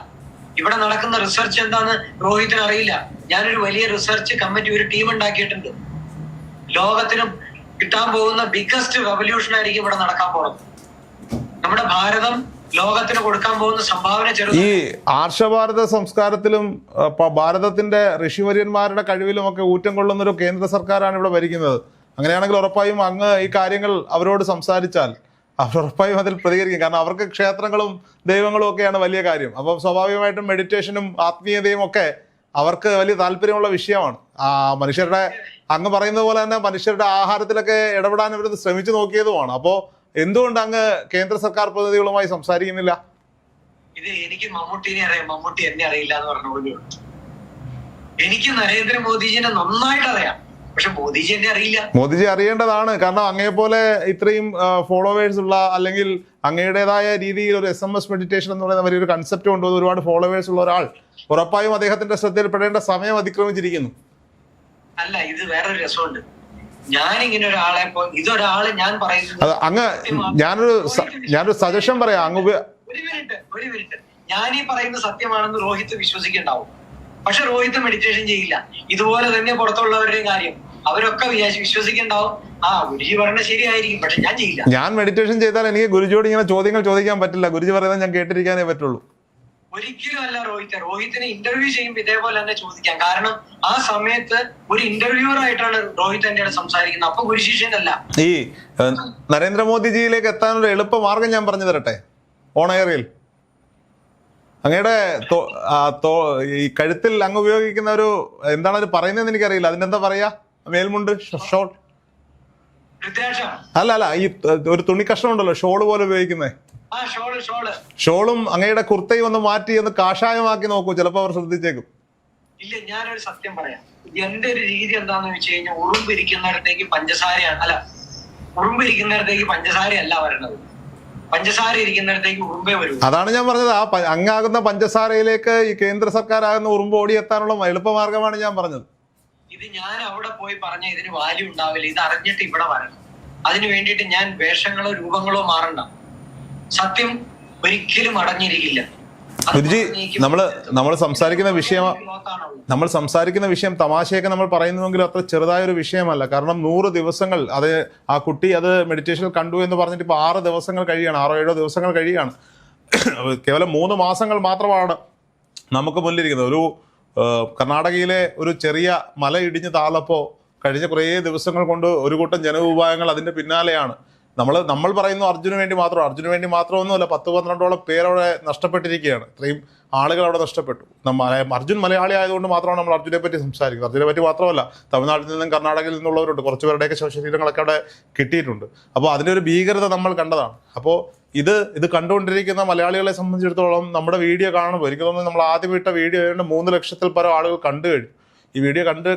ഇവിടെ നടക്കുന്ന റിസർച്ച് എന്താന്ന് രോഹിത്തിന് അറിയില്ല ഞാനൊരു വലിയ റിസർച്ച് കമ്മിറ്റി ഒരു ടീം ഉണ്ടാക്കിയിട്ടുണ്ട്. ലോകത്തിനും കിട്ടാൻ പോകുന്ന ബിഗ്ഗസ്റ്റ് റെവല്യൂഷൻ ആയിരിക്കും ഇവിടെ നടക്കാൻ പോകുന്നത്. നമ്മുടെ ഭാരതം ലോകത്തിന് കൊടുക്കാൻ പോകുന്ന സംഭാവന ചെറു ഈ ആർഷഭാരത സംസ്കാരത്തിലും ഭാരതത്തിന്റെ ഋഷിവര്യന്മാരുടെ കഴിവിലും ഒക്കെ ഊറ്റം കൊള്ളുന്ന ഒരു കേന്ദ്ര സർക്കാരാണ് ഇവിടെ ഭരിക്കുന്നത്. അങ്ങനെയാണെങ്കിൽ ഉറപ്പായും അങ്ങ് ഈ കാര്യങ്ങൾ അവരോട് സംസാരിച്ചാൽ അവർ ഉറപ്പായും അതിൽ പ്രതികരിക്കും. കാരണം അവർക്ക് ക്ഷേത്രങ്ങളും ദൈവങ്ങളും ഒക്കെയാണ് വലിയ കാര്യം. അപ്പം സ്വാഭാവികമായിട്ടും മെഡിറ്റേഷനും ആത്മീയതയും ഒക്കെ അവർക്ക് വലിയ താല്പര്യമുള്ള വിഷയമാണ്. ആ മനുഷ്യരുടെ അങ്ങ് പറയുന്നത് പോലെ തന്നെ മനുഷ്യരുടെ ആഹാരത്തിലൊക്കെ ഇടപെടാൻ ഇവർ ശ്രമിച്ചു നോക്കിയതുമാണ്. അപ്പോൾ എന്തുകൊണ്ട് അങ്ങ് കേന്ദ്ര സർക്കാർ പ്രതിനിധികളുമായി സംസാരിക്കുന്നില്ല? ഇത് എനിക്ക് മമ്മൂട്ടിനെ അറിയാം. മമ്മൂട്ടി എന്നെ അറിയില്ല എന്ന് പറഞ്ഞോളൂ പോലെ എനിക്ക് നരേന്ദ്രമോദിജിനെ നന്നായിട്ട് അറിയാം. പക്ഷെ മോദിജി എന്നെ അറിയില്ല. മോദിജി അറിയേണ്ടതാണ്. കാരണം അങ്ങേപോലെ ഇത്രയും ഫോളോവേഴ്സ് ഉള്ള അല്ലെങ്കിൽ അങ്ങയുടേതായ രീതിയിൽ ഒരു എസ് എം എസ് മെഡിറ്റേഷൻ എന്ന് പറയുന്ന വലിയൊരു കൺസെപ്റ്റ് കൊണ്ടുവന്ന് ഒരുപാട് ഫോളോവേഴ്സ് ഉള്ള ഒരാൾ. ഉറപ്പായും അദ്ദേഹത്തിന്റെ ശ്രദ്ധയിൽപ്പെടേണ്ട സമയം അതിക്രമിച്ചിരിക്കുന്നു. അല്ല ഇത് വേറൊരു രസമുണ്ട്. ഞാനിങ്ങനെ ഒരാളെ പോ ഇതൊരാൾ ഞാൻ പറയുന്നത് അങ്ങ് ഞാനൊരു ഞാനൊരു സജഷൻ പറയാം. അങ്ങ് ഒരു മിനിറ്റ് ഒരു മിനിറ്റ്. ഞാൻ ഈ പറയുന്ന സത്യമാണെന്ന് രോഹിത് വിശ്വസിക്കണ്ടാവും. പക്ഷെ രോഹിത് മെഡിറ്റേഷൻ ചെയ്യില്ല. ഇതുപോലെ തന്നെ പുറത്തുള്ളവരുടെയും കാര്യം. അവരൊക്കെ വിചാരിച്ച് വിശ്വസിക്കുന്നുണ്ടാവും. ആ ഗുരുജി പറഞ്ഞ ശരിയായിരിക്കും പക്ഷെ ഞാൻ ചെയ്യില്ല. ഞാൻ മെഡിറ്റേഷൻ ചെയ്താൽ എനിക്ക് ഗുരുജിയോട് ഇങ്ങനെ ചോദ്യങ്ങൾ ചോദിക്കാൻ പറ്റില്ല. ഗുരുജി പറയുന്നത് ഞാൻ കേട്ടിരിക്കാനേ പറ്റുള്ളൂ. ഒരിക്കലും അല്ല രോഹിത്. രോഹിത്തിനെ ഇന്റർവ്യൂ ചെയ്യുമ്പോൾ ഇതേപോലെ തന്നെ ചോദിക്കാം. കാരണം ആ സമയത്ത് ഒരു ഇന്റർവ്യൂവർ ആയിട്ടാണ് രോഹിത് തന്നെയാണ് സംസാരിക്കുന്നത്. അപ്പൊ ഗുരുശിഷ്യനല്ല ഈ ഏഹ്, നരേന്ദ്രമോദിജിയിലേക്ക് എത്താനൊരു എളുപ്പ മാർഗം ഞാൻ പറഞ്ഞു തരട്ടെ? ഓൺ എയറിൽ അങ്ങയുടെ ഈ കഴുത്തിൽ അങ്ങ് ഉപയോഗിക്കുന്ന ഒരു എന്താണ് അത് പറയുന്നതെന്ന് എനിക്കറിയില്ല. അതിനെന്താ പറയാ? മേൽമുണ്ട്. ഷോൾ. രുദ്രാക്ഷ അല്ല അല്ല ഈ ഒരു തുണി കഷ്ണം ഉണ്ടല്ലോ ഷോൾ പോലെ ഉപയോഗിക്കുന്നേ. ആ ഷോൾ അങ്ങയുടെ കുർത്തയും ഒന്ന് മാറ്റി ഒന്ന് കാഷായമാക്കി നോക്കൂ ചിലപ്പോ അവർ ശ്രദ്ധിച്ചേക്കും. ഇല്ല ഞാനൊരു സത്യം പറയാം. എന്റെ ഒരു രീതി എന്താന്ന് വെച്ച് കഴിഞ്ഞാൽ ഉറുമ്പിരിക്കുന്നിടത്തേക്ക് പഞ്ചസാരയാണ് അല്ല ഉറുമ്പിരിക്കുന്നിടത്തേക്ക് പഞ്ചസാര പഞ്ചസാരയല്ല വരണത് പഞ്ചസാര ഇരിക്കുന്നിടത്തേക്ക് ഉറുമ്പേ വരും. അതാണ് ഞാൻ പറഞ്ഞത്. ആ അങ്ങാകുന്ന പഞ്ചസാരയിലേക്ക് ഈ കേന്ദ്ര സർക്കാർ ആകുന്ന ഉറുമ്പ് ഓടിയെത്താനുള്ള എളുപ്പമാർഗമാണ് ഞാൻ പറഞ്ഞത്. ഇത് ഞാൻ അവിടെ പോയി പറഞ്ഞ ഇതിന് വാല്യൂ ഉണ്ടാവില്ല. ഇത് അറിഞ്ഞിട്ട് ഇവിടെ വരണം. അതിനു വേണ്ടിയിട്ട് ഞാൻ വേഷങ്ങളോ രൂപങ്ങളോ മാറണ്ട. സത്യം ഒരിക്കലും അടഞ്ഞിരിക്കില്ല. ഗുരുജി. നമ്മൾ നമ്മൾ സംസാരിക്കുന്ന വിഷയം നമ്മൾ സംസാരിക്കുന്ന വിഷയം തമാശയൊക്കെ നമ്മൾ പറയുന്നുവെങ്കിലും അത്ര ചെറുതായ ഒരു വിഷയമല്ല. കാരണം നൂറ് ദിവസങ്ങൾ അത് ആ കുട്ടി അത് മെഡിറ്റേഷനിൽ കണ്ടു എന്ന് പറഞ്ഞിട്ട് ഇപ്പൊ ആറ് ദിവസങ്ങൾ കഴിയാണ് ആറോ ഏഴോ ദിവസങ്ങൾ കഴിയാണ് കേവലം മൂന്ന് മാസങ്ങൾ മാത്രമാണ് നമുക്ക് മുന്നിലിരിക്കുന്നത്. ഒരു കർണാടകയിലെ ഒരു ചെറിയ മല ഇടിഞ്ഞ് താളപ്പോൾ കഴിഞ്ഞ കുറേ ദിവസങ്ങൾ കൊണ്ട് ഒരു കൂട്ടം ജനവിഭാഗങ്ങൾ അതിന്റെ പിന്നാലെയാണ്. നമ്മൾ നമ്മൾ പറയുന്നു അർജുന് വേണ്ടി മാത്രം അർജുന് വേണ്ടി മാത്രമൊന്നുമല്ല പത്ത് പന്ത്രണ്ടോളം പേരവിടെ നഷ്ടപ്പെട്ടിരിക്കുകയാണ്. ഇത്രയും ആളുകൾ അവിടെ നഷ്ടപ്പെട്ടു. നമ്മൾ അർജുൻ മലയാളി ആയതുകൊണ്ട് മാത്രമാണ് നമ്മൾ അർജുനെ പറ്റി സംസാരിക്കുന്നത്. അർജുനെ പറ്റി മാത്രമല്ല തമിഴ്നാട്ടിൽ നിന്നും കർണാടകയിൽ നിന്നുള്ളവരുണ്ട്. കുറച്ച് പേരുടെയൊക്കെ ശവശരീരങ്ങളൊക്കെ അവിടെ കിട്ടിയിട്ടുണ്ട്. അപ്പോൾ അതിന്റെ ഒരു ഭീകരത നമ്മൾ കണ്ടതാണ്. അപ്പോൾ ഇത് ഇത് കണ്ടുകൊണ്ടിരിക്കുന്ന മലയാളികളെ സംബന്ധിച്ചിടത്തോളം നമ്മുടെ വീഡിയോ കാണുമ്പോൾ എനിക്ക് തോന്നുന്നു നമ്മൾ ആദ്യം ഇട്ട വീഡിയോ ആയതുകൊണ്ട് മൂന്ന് ലക്ഷത്തിൽ പരം ആളുകൾ കണ്ടു കഴിഞ്ഞു. ഈ വീഡിയോ കണ്ട്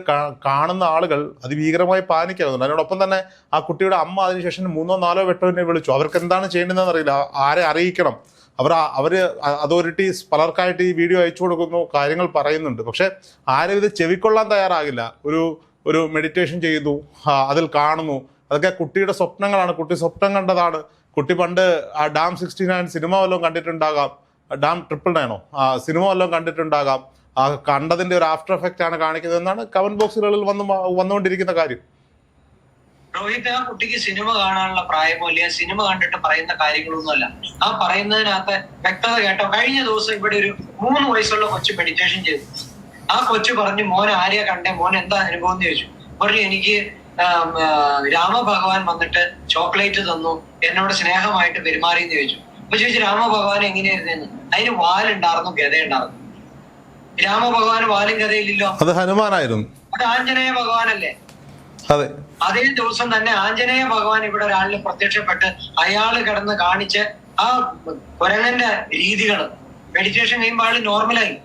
കാണുന്ന ആളുകൾ അതിഭീകരമായി പാനിക്കാറുണ്ട്. അതിനോടൊപ്പം തന്നെ ആ കുട്ടിയുടെ അമ്മ അതിനുശേഷം മൂന്നോ നാലോ വെട്ടോ എന്നെ വിളിച്ചു. അവർക്ക് എന്താണ് ചെയ്യേണ്ടതെന്ന് അറിയില്ല. ആരെ അറിയിക്കണം. അവർ അവർ അതോറിറ്റീസ് പലർക്കായിട്ട് ഈ വീഡിയോ അയച്ചു കൊടുക്കുന്നു കാര്യങ്ങൾ പറയുന്നുണ്ട്. പക്ഷേ ആരും ഇത് ചെവിക്കൊള്ളാൻ തയ്യാറാകില്ല. ഒരു ഒരു മെഡിറ്റേഷൻ ചെയ്തു അതിൽ കാണുന്നു. അതൊക്കെ കുട്ടിയുടെ സ്വപ്നങ്ങളാണ്. കുട്ടി സ്വപ്നം കണ്ടതാണ്. കുട്ടി പണ്ട് ആ ഡാം സിക്സ്റ്റി നയൻ സിനിമ വല്ലതും കണ്ടിട്ടുണ്ടാകാം. Dam triple നയനോ? ആ സിനിമ വല്ലതും കണ്ടിട്ടുണ്ടാകാം. ആ കണ്ടതിന്റെ ഒരു ആഫ്റ്റർ എഫക്റ്റ് ആണ് കാണിക്കുന്നത് എന്നാണ് കമന്റ് ബോക്സുകളിൽ വന്നു വന്നുകൊണ്ടിരിക്കുന്ന കാര്യം. രോഹിത് ആ കുട്ടിക്ക് സിനിമ കാണാനുള്ള പ്രായമോ ഇല്ല? സിനിമ കണ്ടിട്ട് പറയുന്ന കാര്യങ്ങളൊന്നുമല്ല. ആ പറയുന്നതിനകത്ത് വ്യക്തത കേട്ടോ. കഴിഞ്ഞ ദിവസം ഇവിടെ ഒരു മൂന്ന് വയസ്സുള്ള കൊച്ചു മെഡിറ്റേഷൻ ചെയ്തു. ആ കൊച്ചു പറഞ്ഞു മോൻ ആരെയാ കണ്ടേ? മോൻ എന്താ അനുഭവം? എന്ന് ചോദിച്ചു. പറഞ്ഞു എനിക്ക് രാമഭഗവാൻ വന്നിട്ട് ചോക്ലേറ്റ് തന്നു. എന്നോട് സ്നേഹമായിട്ട് പെരുമാറി എന്ന് ചോദിച്ചു. അപ്പൊ ചോദിച്ചു രാമഭഗവാൻ എങ്ങനെയായിരുന്നു? അതിന് വാലുണ്ടായിരുന്നു ഗതയുണ്ടായിരുന്നു രാമഭഗവാൻ വാലും ഗതയില്ലല്ലോ. അത് ഹനുമാനായിരുന്നു. അത് ആഞ്ജനേയ ഭഗവാനല്ലേ? അതെ. അതേ ദിവസം തന്നെ ആഞ്ജനേയ ഭഗവാൻ ഇവിടെ ഒരാളിൽ പ്രത്യക്ഷപ്പെട്ട് അയാൾ കിടന്ന് കാണിച്ച് ആ കുരങ്ങന്റെ രീതികൾ മെഡിറ്റേഷൻ കഴിയുമ്പോൾ ആൾ നോർമലായി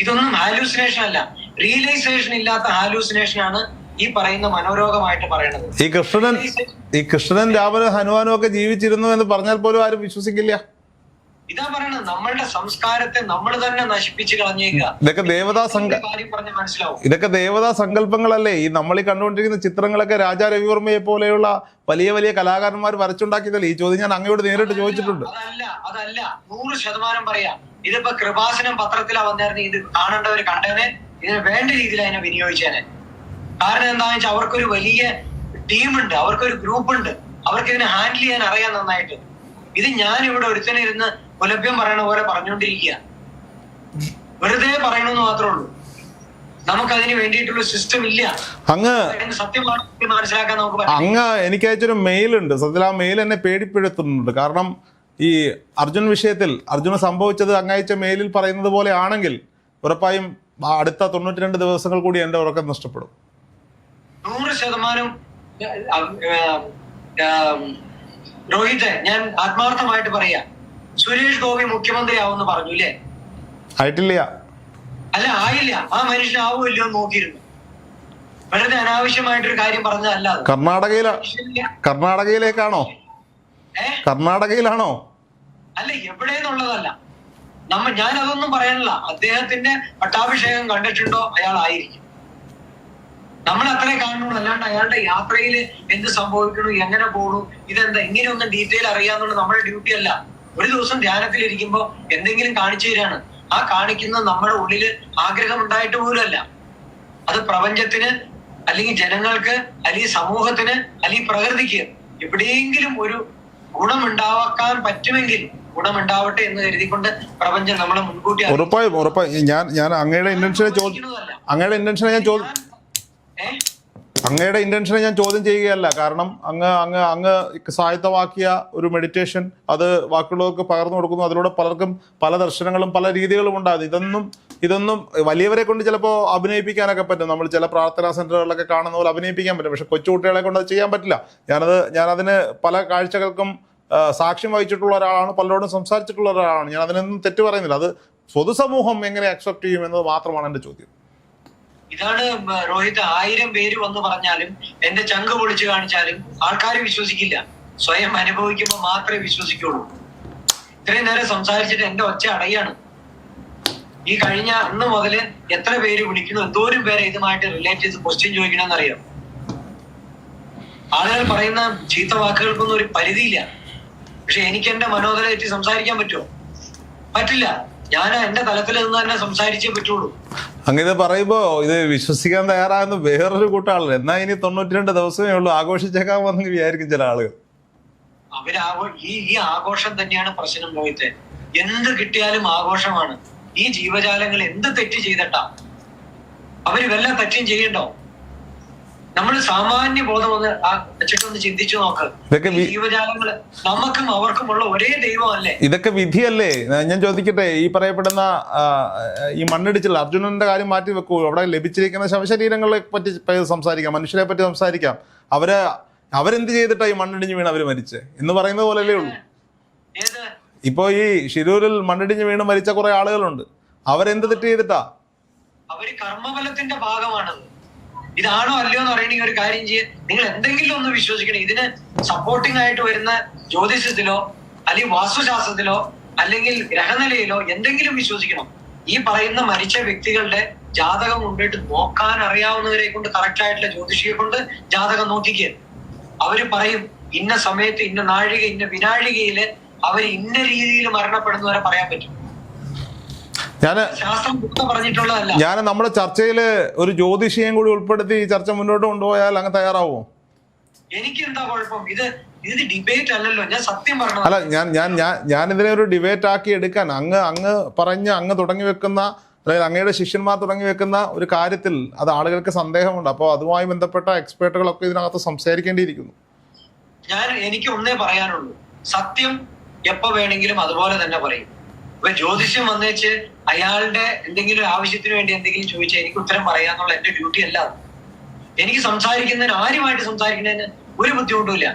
ഇതൊന്നും ഹാലൂസിനേഷൻ അല്ല. റിയലൈസേഷൻ ഇല്ലാത്ത ഹാലൂസിനേഷൻ ആണ് ഈ പറയുന്ന മനോരോഗമായിട്ട് പറയണത്. ഈ കൃഷ്ണൻ ഈ കൃഷ്ണൻ രാമനും ഹനുമാനും ഒക്കെ ജീവിച്ചിരുന്നു എന്ന് പറഞ്ഞാൽ പോലും ആരും വിശ്വസിക്കില്ല. ഇതാ പറയണത്. നമ്മളുടെ സംസ്കാരത്തെ നമ്മൾ തന്നെ നശിപ്പിച്ച് കളഞ്ഞേക്കുക. ഇതൊക്കെ ദേവതാ മനസ്സിലാവും. ഇതൊക്കെ ദേവതാ സങ്കല്പങ്ങളല്ലേ ഈ നമ്മൾ ഈ കണ്ടുകൊണ്ടിരിക്കുന്ന ചിത്രങ്ങളൊക്കെ രാജാ രവിവർമ്മയെ പോലെയുള്ള വലിയ വലിയ കലാകാരന്മാർ വരച്ചുണ്ടാക്കിയതല്ലേ? ഈ ചോദ്യം ഞാൻ അങ്ങയോട് നേരിട്ട് ചോദിച്ചിട്ടുണ്ട്. അതല്ല അതല്ല. നൂറ് ശതമാനം പറയാം. ഇതിപ്പോ കൃപാസനം പത്രത്തിലാ വന്നായിരുന്നു ഇത് കാണേണ്ടവർ കണ്ടേനെ. ഇതിന് വേണ്ട രീതിയിൽ അതിനെ വിനിയോഗിച്ചേനെ. കാരണം എന്താണെന്ന് വെച്ചാൽ അവർക്കൊരു വലിയ ടീമുണ്ട് അവർക്കൊരു ഗ്രൂപ്പ് ഉണ്ട് അവർക്ക് ഇതിനെ ഹാൻഡിൽ ചെയ്യാൻ അറിയാൻ നന്നായിട്ട്. ഇത് ഞാൻ ഇവിടെ ഒരുത്തനെ ഇരുന്ന് പുലഭ്യം പറയണ പോലെ പറഞ്ഞുകൊണ്ടിരിക്കുക വെറുതെ പറയണമെന്ന് മാത്രമേ ഉള്ളൂ. നമുക്ക് അതിന് വേണ്ടിയിട്ടുള്ള സിസ്റ്റം ഇല്ല. അങ്ങ് സത്യമാണ് മനസ്സിലാക്കാൻ നമുക്ക്. അങ്ങ് എനിക്ക് അയച്ചൊരു മെയിൽ ഉണ്ട്. സത്യത്തിൽ ആ മെയിൽ എന്നെ പേടിപ്പെടുത്തുന്നുണ്ട്. കാരണം ഈ അർജുൻ വിഷയത്തിൽ അർജുന സംഭവിച്ചത് അങ്ങയച്ച മെയിലിൽ പറയുന്നത് പോലെ ആണെങ്കിൽ ഉറപ്പായും അടുത്ത തൊണ്ണൂറ്റി രണ്ട് ദിവസങ്ങൾ കൂടി എന്റെ ഉറക്കം നഷ്ടപ്പെടും. നൂറ് ശതമാനം രോഹിത് ഞാൻ ആത്മാർത്ഥമായിട്ട് പറയാ. സുരേഷ് ഗോപി മുഖ്യമന്ത്രി ആവുമെന്ന് പറഞ്ഞു ഇല്ലേ? ആയിട്ടില്ല. അല്ല ആയില്ല. ആ മനുഷ്യൻ ആവുമല്ലോ നോക്കിയിരുന്നു. വളരെ അനാവശ്യമായിട്ടൊരു കാര്യം പറഞ്ഞതല്ല. കർണാടകയില കർണാടകയിലേക്കാണോ? കർണാടകയിലാണോ? അല്ല എവിടെയെന്നുള്ളതല്ല നമ്മ ഞാൻ അതൊന്നും പറയാനില്ല. അദ്ദേഹത്തിന്റെ പട്ടാഭിഷേകം കണ്ടിട്ടുണ്ടോ? അയാൾ ആയിരിക്കും. നമ്മൾ അത്രേ കാണുള്ളൂ അല്ലാണ്ട് അയാളുടെ യാത്രയിൽ എന്ത് സംഭവിക്കണു എങ്ങനെ പോണു ഇതെന്താ ഇങ്ങനെയൊന്നും ഡീറ്റെയിൽ അറിയാന്നുള്ള നമ്മുടെ ഡ്യൂട്ടി അല്ല ഒരു ദിവസം ധ്യാനത്തിൽ ഇരിക്കുമ്പോ എന്തെങ്കിലും കാണിച്ചു തരാണ് ആ കാണിക്കുന്നത് നമ്മുടെ ഉള്ളിൽ ആഗ്രഹം ഉണ്ടായിട്ട് പോലുമല്ല അത് പ്രപഞ്ചത്തിന് അല്ലെങ്കിൽ ജനങ്ങൾക്ക് അല്ലെങ്കിൽ സമൂഹത്തിന് അല്ലെങ്കിൽ പ്രകൃതിക്ക് എവിടെയെങ്കിലും ഒരു ഗുണമുണ്ടാവാക്കാൻ പറ്റുമെങ്കിൽ ഗുണമുണ്ടാവട്ടെ എന്ന് കരുതിക്കൊണ്ട് പ്രപഞ്ചം നമ്മളെ മുൻകൂട്ടി ഉറപ്പായും ഉറപ്പായും ഞാൻ ഞാൻ അങ്ങയുടെ ഇന്റൻഷനെ ചോദിക്കുന്നതല്ല. അങ്ങയുടെ ഇന്റൻഷനെ ഞാൻ ചോദ്യം ഏ? അങ്ങയുടെ ഇന്റൻഷനെ ഞാൻ ചോദ്യം ചെയ്യുകയല്ല. കാരണം അങ്ങ് അങ്ങ് അങ്ങ് സായത്തമാക്കിയ ഒരു മെഡിറ്റേഷൻ അത് ബാക്കിയുള്ളവർക്ക് പകർന്നു കൊടുക്കുന്നു. അതിലൂടെ പലർക്കും പല ദർശനങ്ങളും പല രീതികളും ഉണ്ടാകും. ഇതൊന്നും ഇതൊന്നും വലിയവരെ കൊണ്ട് ചിലപ്പോൾ അഭിനയിപ്പിക്കാനൊക്കെ പറ്റും. നമ്മൾ ചില പ്രാർത്ഥനാ സെന്ററുകളിലൊക്കെ കാണുന്ന പോലെ അഭിനയിപ്പിക്കാൻ പറ്റും. പക്ഷെ കൊച്ചുകുട്ടികളെ കൊണ്ട് അത് ചെയ്യാൻ പറ്റില്ല. ഞാനത് ഞാനതിന് പല കാഴ്ചകൾക്കും സാക്ഷ്യം വഹിച്ചിട്ടുള്ള ഒരാളാണ്. പലരോടും സംസാരിച്ചിട്ടുള്ള ഒരാളാണ്. ഞാൻ അതിനൊന്നും തെറ്റ് പറയുന്നില്ല. അത് പൊതുസമൂഹം എങ്ങനെ അക്സെപ്റ്റ് ചെയ്യുമെന്നത് മാത്രമാണ് എന്റെ ചോദ്യം. ഇതാണ് രോഹിത് ആയിരം പേര് വന്ന് പറഞ്ഞാലും എന്റെ ചങ്ക് പൊളിച്ചു കാണിച്ചാലും ആൾക്കാർ വിശ്വസിക്കില്ല. സ്വയം അനുഭവിക്കുമ്പോൾ മാത്രമേ വിശ്വസിക്കുള്ളൂ. ഇത്രയും നേരം സംസാരിച്ചിട്ട് എന്റെ ഒച്ച അടയാണ്. ഈ കഴിഞ്ഞ അന്ന് മുതൽ എത്ര പേര് വിളിക്കുന്നു എന്തോരം പേരെ ഇതുമായിട്ട് റിലേറ്റ് ചെയ്ത് ക്വസ്റ്റ്യൻ ചോദിക്കണമെന്ന് അറിയാം ആളുകൾ പറയുന്ന ചീത്ത വാക്കുകൾക്കൊന്നും ഒരു പരിധിയില്ല. പക്ഷെ എനിക്ക് എന്റെ മനോദരേറ്റ് സംസാരിക്കാൻ പറ്റുമോ? പറ്റില്ല. ഞാൻ എന്റെ തലത്തിൽ നിന്ന് തന്നെ സംസാരിച്ചേ പറ്റുള്ളൂ. അങ്ങനെ പറയുമ്പോ ഇത് വിശ്വസിക്കാൻ തയ്യാറാകുന്ന വേറൊരു കൂട്ടം ആളുകൾ എന്നാ ഇനി തൊണ്ണൂറ്റി രണ്ട് ദിവസമേ ഉള്ളൂ. ആഘോഷിച്ചേക്കാൻ വന്നെങ്കിൽ വിചാരിക്കും ചില ആളുകൾ. അവരാഘോ ഈ ഈ ആഘോഷം തന്നെയാണ് പ്രശ്നം പോയിട്ട് എന്ത് കിട്ടിയാലും ആഘോഷമാണ്. ഈ ജീവജാലങ്ങൾ എന്ത് തെറ്റ് ചെയ്തിട്ടാ? അവർ വല്ല തെറ്റും ചെയ്യണ്ടോ? നമ്മൾ സാമാന്യ ബോധം ഒന്ന് ആ ചിന്തിച്ചു നോക്ക്. ഇതൊക്കെ ജീവജാലങ്ങൾ നമുക്കും അവർക്കുമുള്ള ഒരേ ദൈവമല്ലേ? ഇതൊക്കെ വിധിയല്ലേ? ഞാൻ- ചോദിക്കട്ടെ ഈ പറയപ്പെടുന്ന ഈ മണ്ണിടിച്ചിൽ അർജുനന്റെ കാര്യം മാറ്റി വെക്കൂ. അവിടെ ലഭിച്ചിരിക്കുന്ന ശവശരീരങ്ങളെ പറ്റി സംസാരിക്കാം മനുഷ്യരെ പറ്റി സംസാരിക്കാം. അവർ അവരെന്ത് ചെയ്തിട്ടാ ഈ മണ്ണിടിഞ്ഞ് വീണ് അവർ മരിച്ചത് എന്ന് പറയുന്നത് പോലല്ലേ ഉള്ളൂ. ഇപ്പോ ഈ ഷിരൂരിൽ മണ്ണിടിഞ്ഞ് വീണ് മരിച്ച കുറെ ആളുകളുണ്ട്. അവരെന്ത് തെറ്റ് ചെയ്തിട്ടാ? അവർ കർമ്മബലത്തിന്റെ ഭാഗമാണത് ഇതാണോ അല്ലയോ എന്ന് അറിയണമെങ്കിൽ ഒരു കാര്യം ചെയ്യാൻ നിങ്ങൾ എന്തെങ്കിലും ഒന്ന് വിശ്വസിക്കണം. ഇതിന് സപ്പോർട്ടിംഗ് ആയിട്ട് വരുന്ന ജ്യോതിഷത്തിലോ അല്ലെങ്കിൽ വാസ്തുശാസ്ത്രത്തിലോ അല്ലെങ്കിൽ ഗ്രഹനിലയിലോ എന്തെങ്കിലും വിശ്വസിക്കണം. ഈ പറയുന്ന മരിച്ച വ്യക്തികളുടെ ജാതകം കൊണ്ടിട്ട് നോക്കാൻ അറിയാവുന്നവരെ കൊണ്ട് കറക്റ്റ് ആയിട്ടുള്ള ജ്യോതിഷിയെ കൊണ്ട് ജാതകം നോക്കിക്കുക അവർ പറയും ഇന്ന സമയത്ത് ഇന്ന നാഴിക ഇന്ന വിനാഴികയിൽ അവർ ഇന്ന രീതിയിൽ മരണപ്പെടുന്നവരെ പറയാൻ പറ്റും. പറഞ്ഞിട്ടുള്ളതല്ല. ഞാൻ നമ്മുടെ ചർച്ചയിൽ ഒരു ജ്യോതിഷിയെയും കൂടി ഉൾപ്പെടുത്തി ഈ ചർച്ച മുന്നോട്ട് കൊണ്ടുപോയാൽ അങ്ങ് തയ്യാറാവോ എനിക്ക് എന്താ കുഴപ്പം? ഇത് ഇത് ഡിബേറ്റ് അല്ലല്ലോ. ഞാൻ സത്യം അല്ല ഞാൻ ഞാൻ ഞാൻ ഞാൻ ഇതിനെ ഒരു ഡിബേറ്റ് ആക്കി എടുക്കാൻ അങ്ങ് അങ്ങ് പറഞ്ഞ് അങ്ങ് തുടങ്ങി വെക്കുന്ന അതായത് അങ്ങയുടെ ശിഷ്യന്മാർ തുടങ്ങി വെക്കുന്ന ഒരു കാര്യത്തിൽ അത് ആളുകൾക്ക് സന്ദേഹമുണ്ട്. അപ്പോൾ അതുമായി ബന്ധപ്പെട്ട എക്സ്പേർട്ടുകളൊക്കെ ഇതിനകത്ത് സംസാരിക്കേണ്ടിയിരിക്കുന്നു. ഞാൻ എനിക്ക് ഒന്നേ പറയാനുള്ളൂ. സത്യം എപ്പോ വേണമെങ്കിലും അതുപോലെ തന്നെ പറയും. ഇപ്പൊ ജ്യോതിഷം വന്നേച്ച് അയാളുടെ എന്തെങ്കിലും ആവശ്യത്തിന് വേണ്ടി എന്തെങ്കിലും ചോദിച്ചാൽ എനിക്ക് ഉത്തരം പറയാന്നുള്ള എന്റെ ഡ്യൂട്ടി അല്ല എനിക്ക് സംസാരിക്കുന്നതിന് ആരുമായിട്ട് സംസാരിക്കുന്നതിന് ഒരു ബുദ്ധിമുട്ടുമില്ല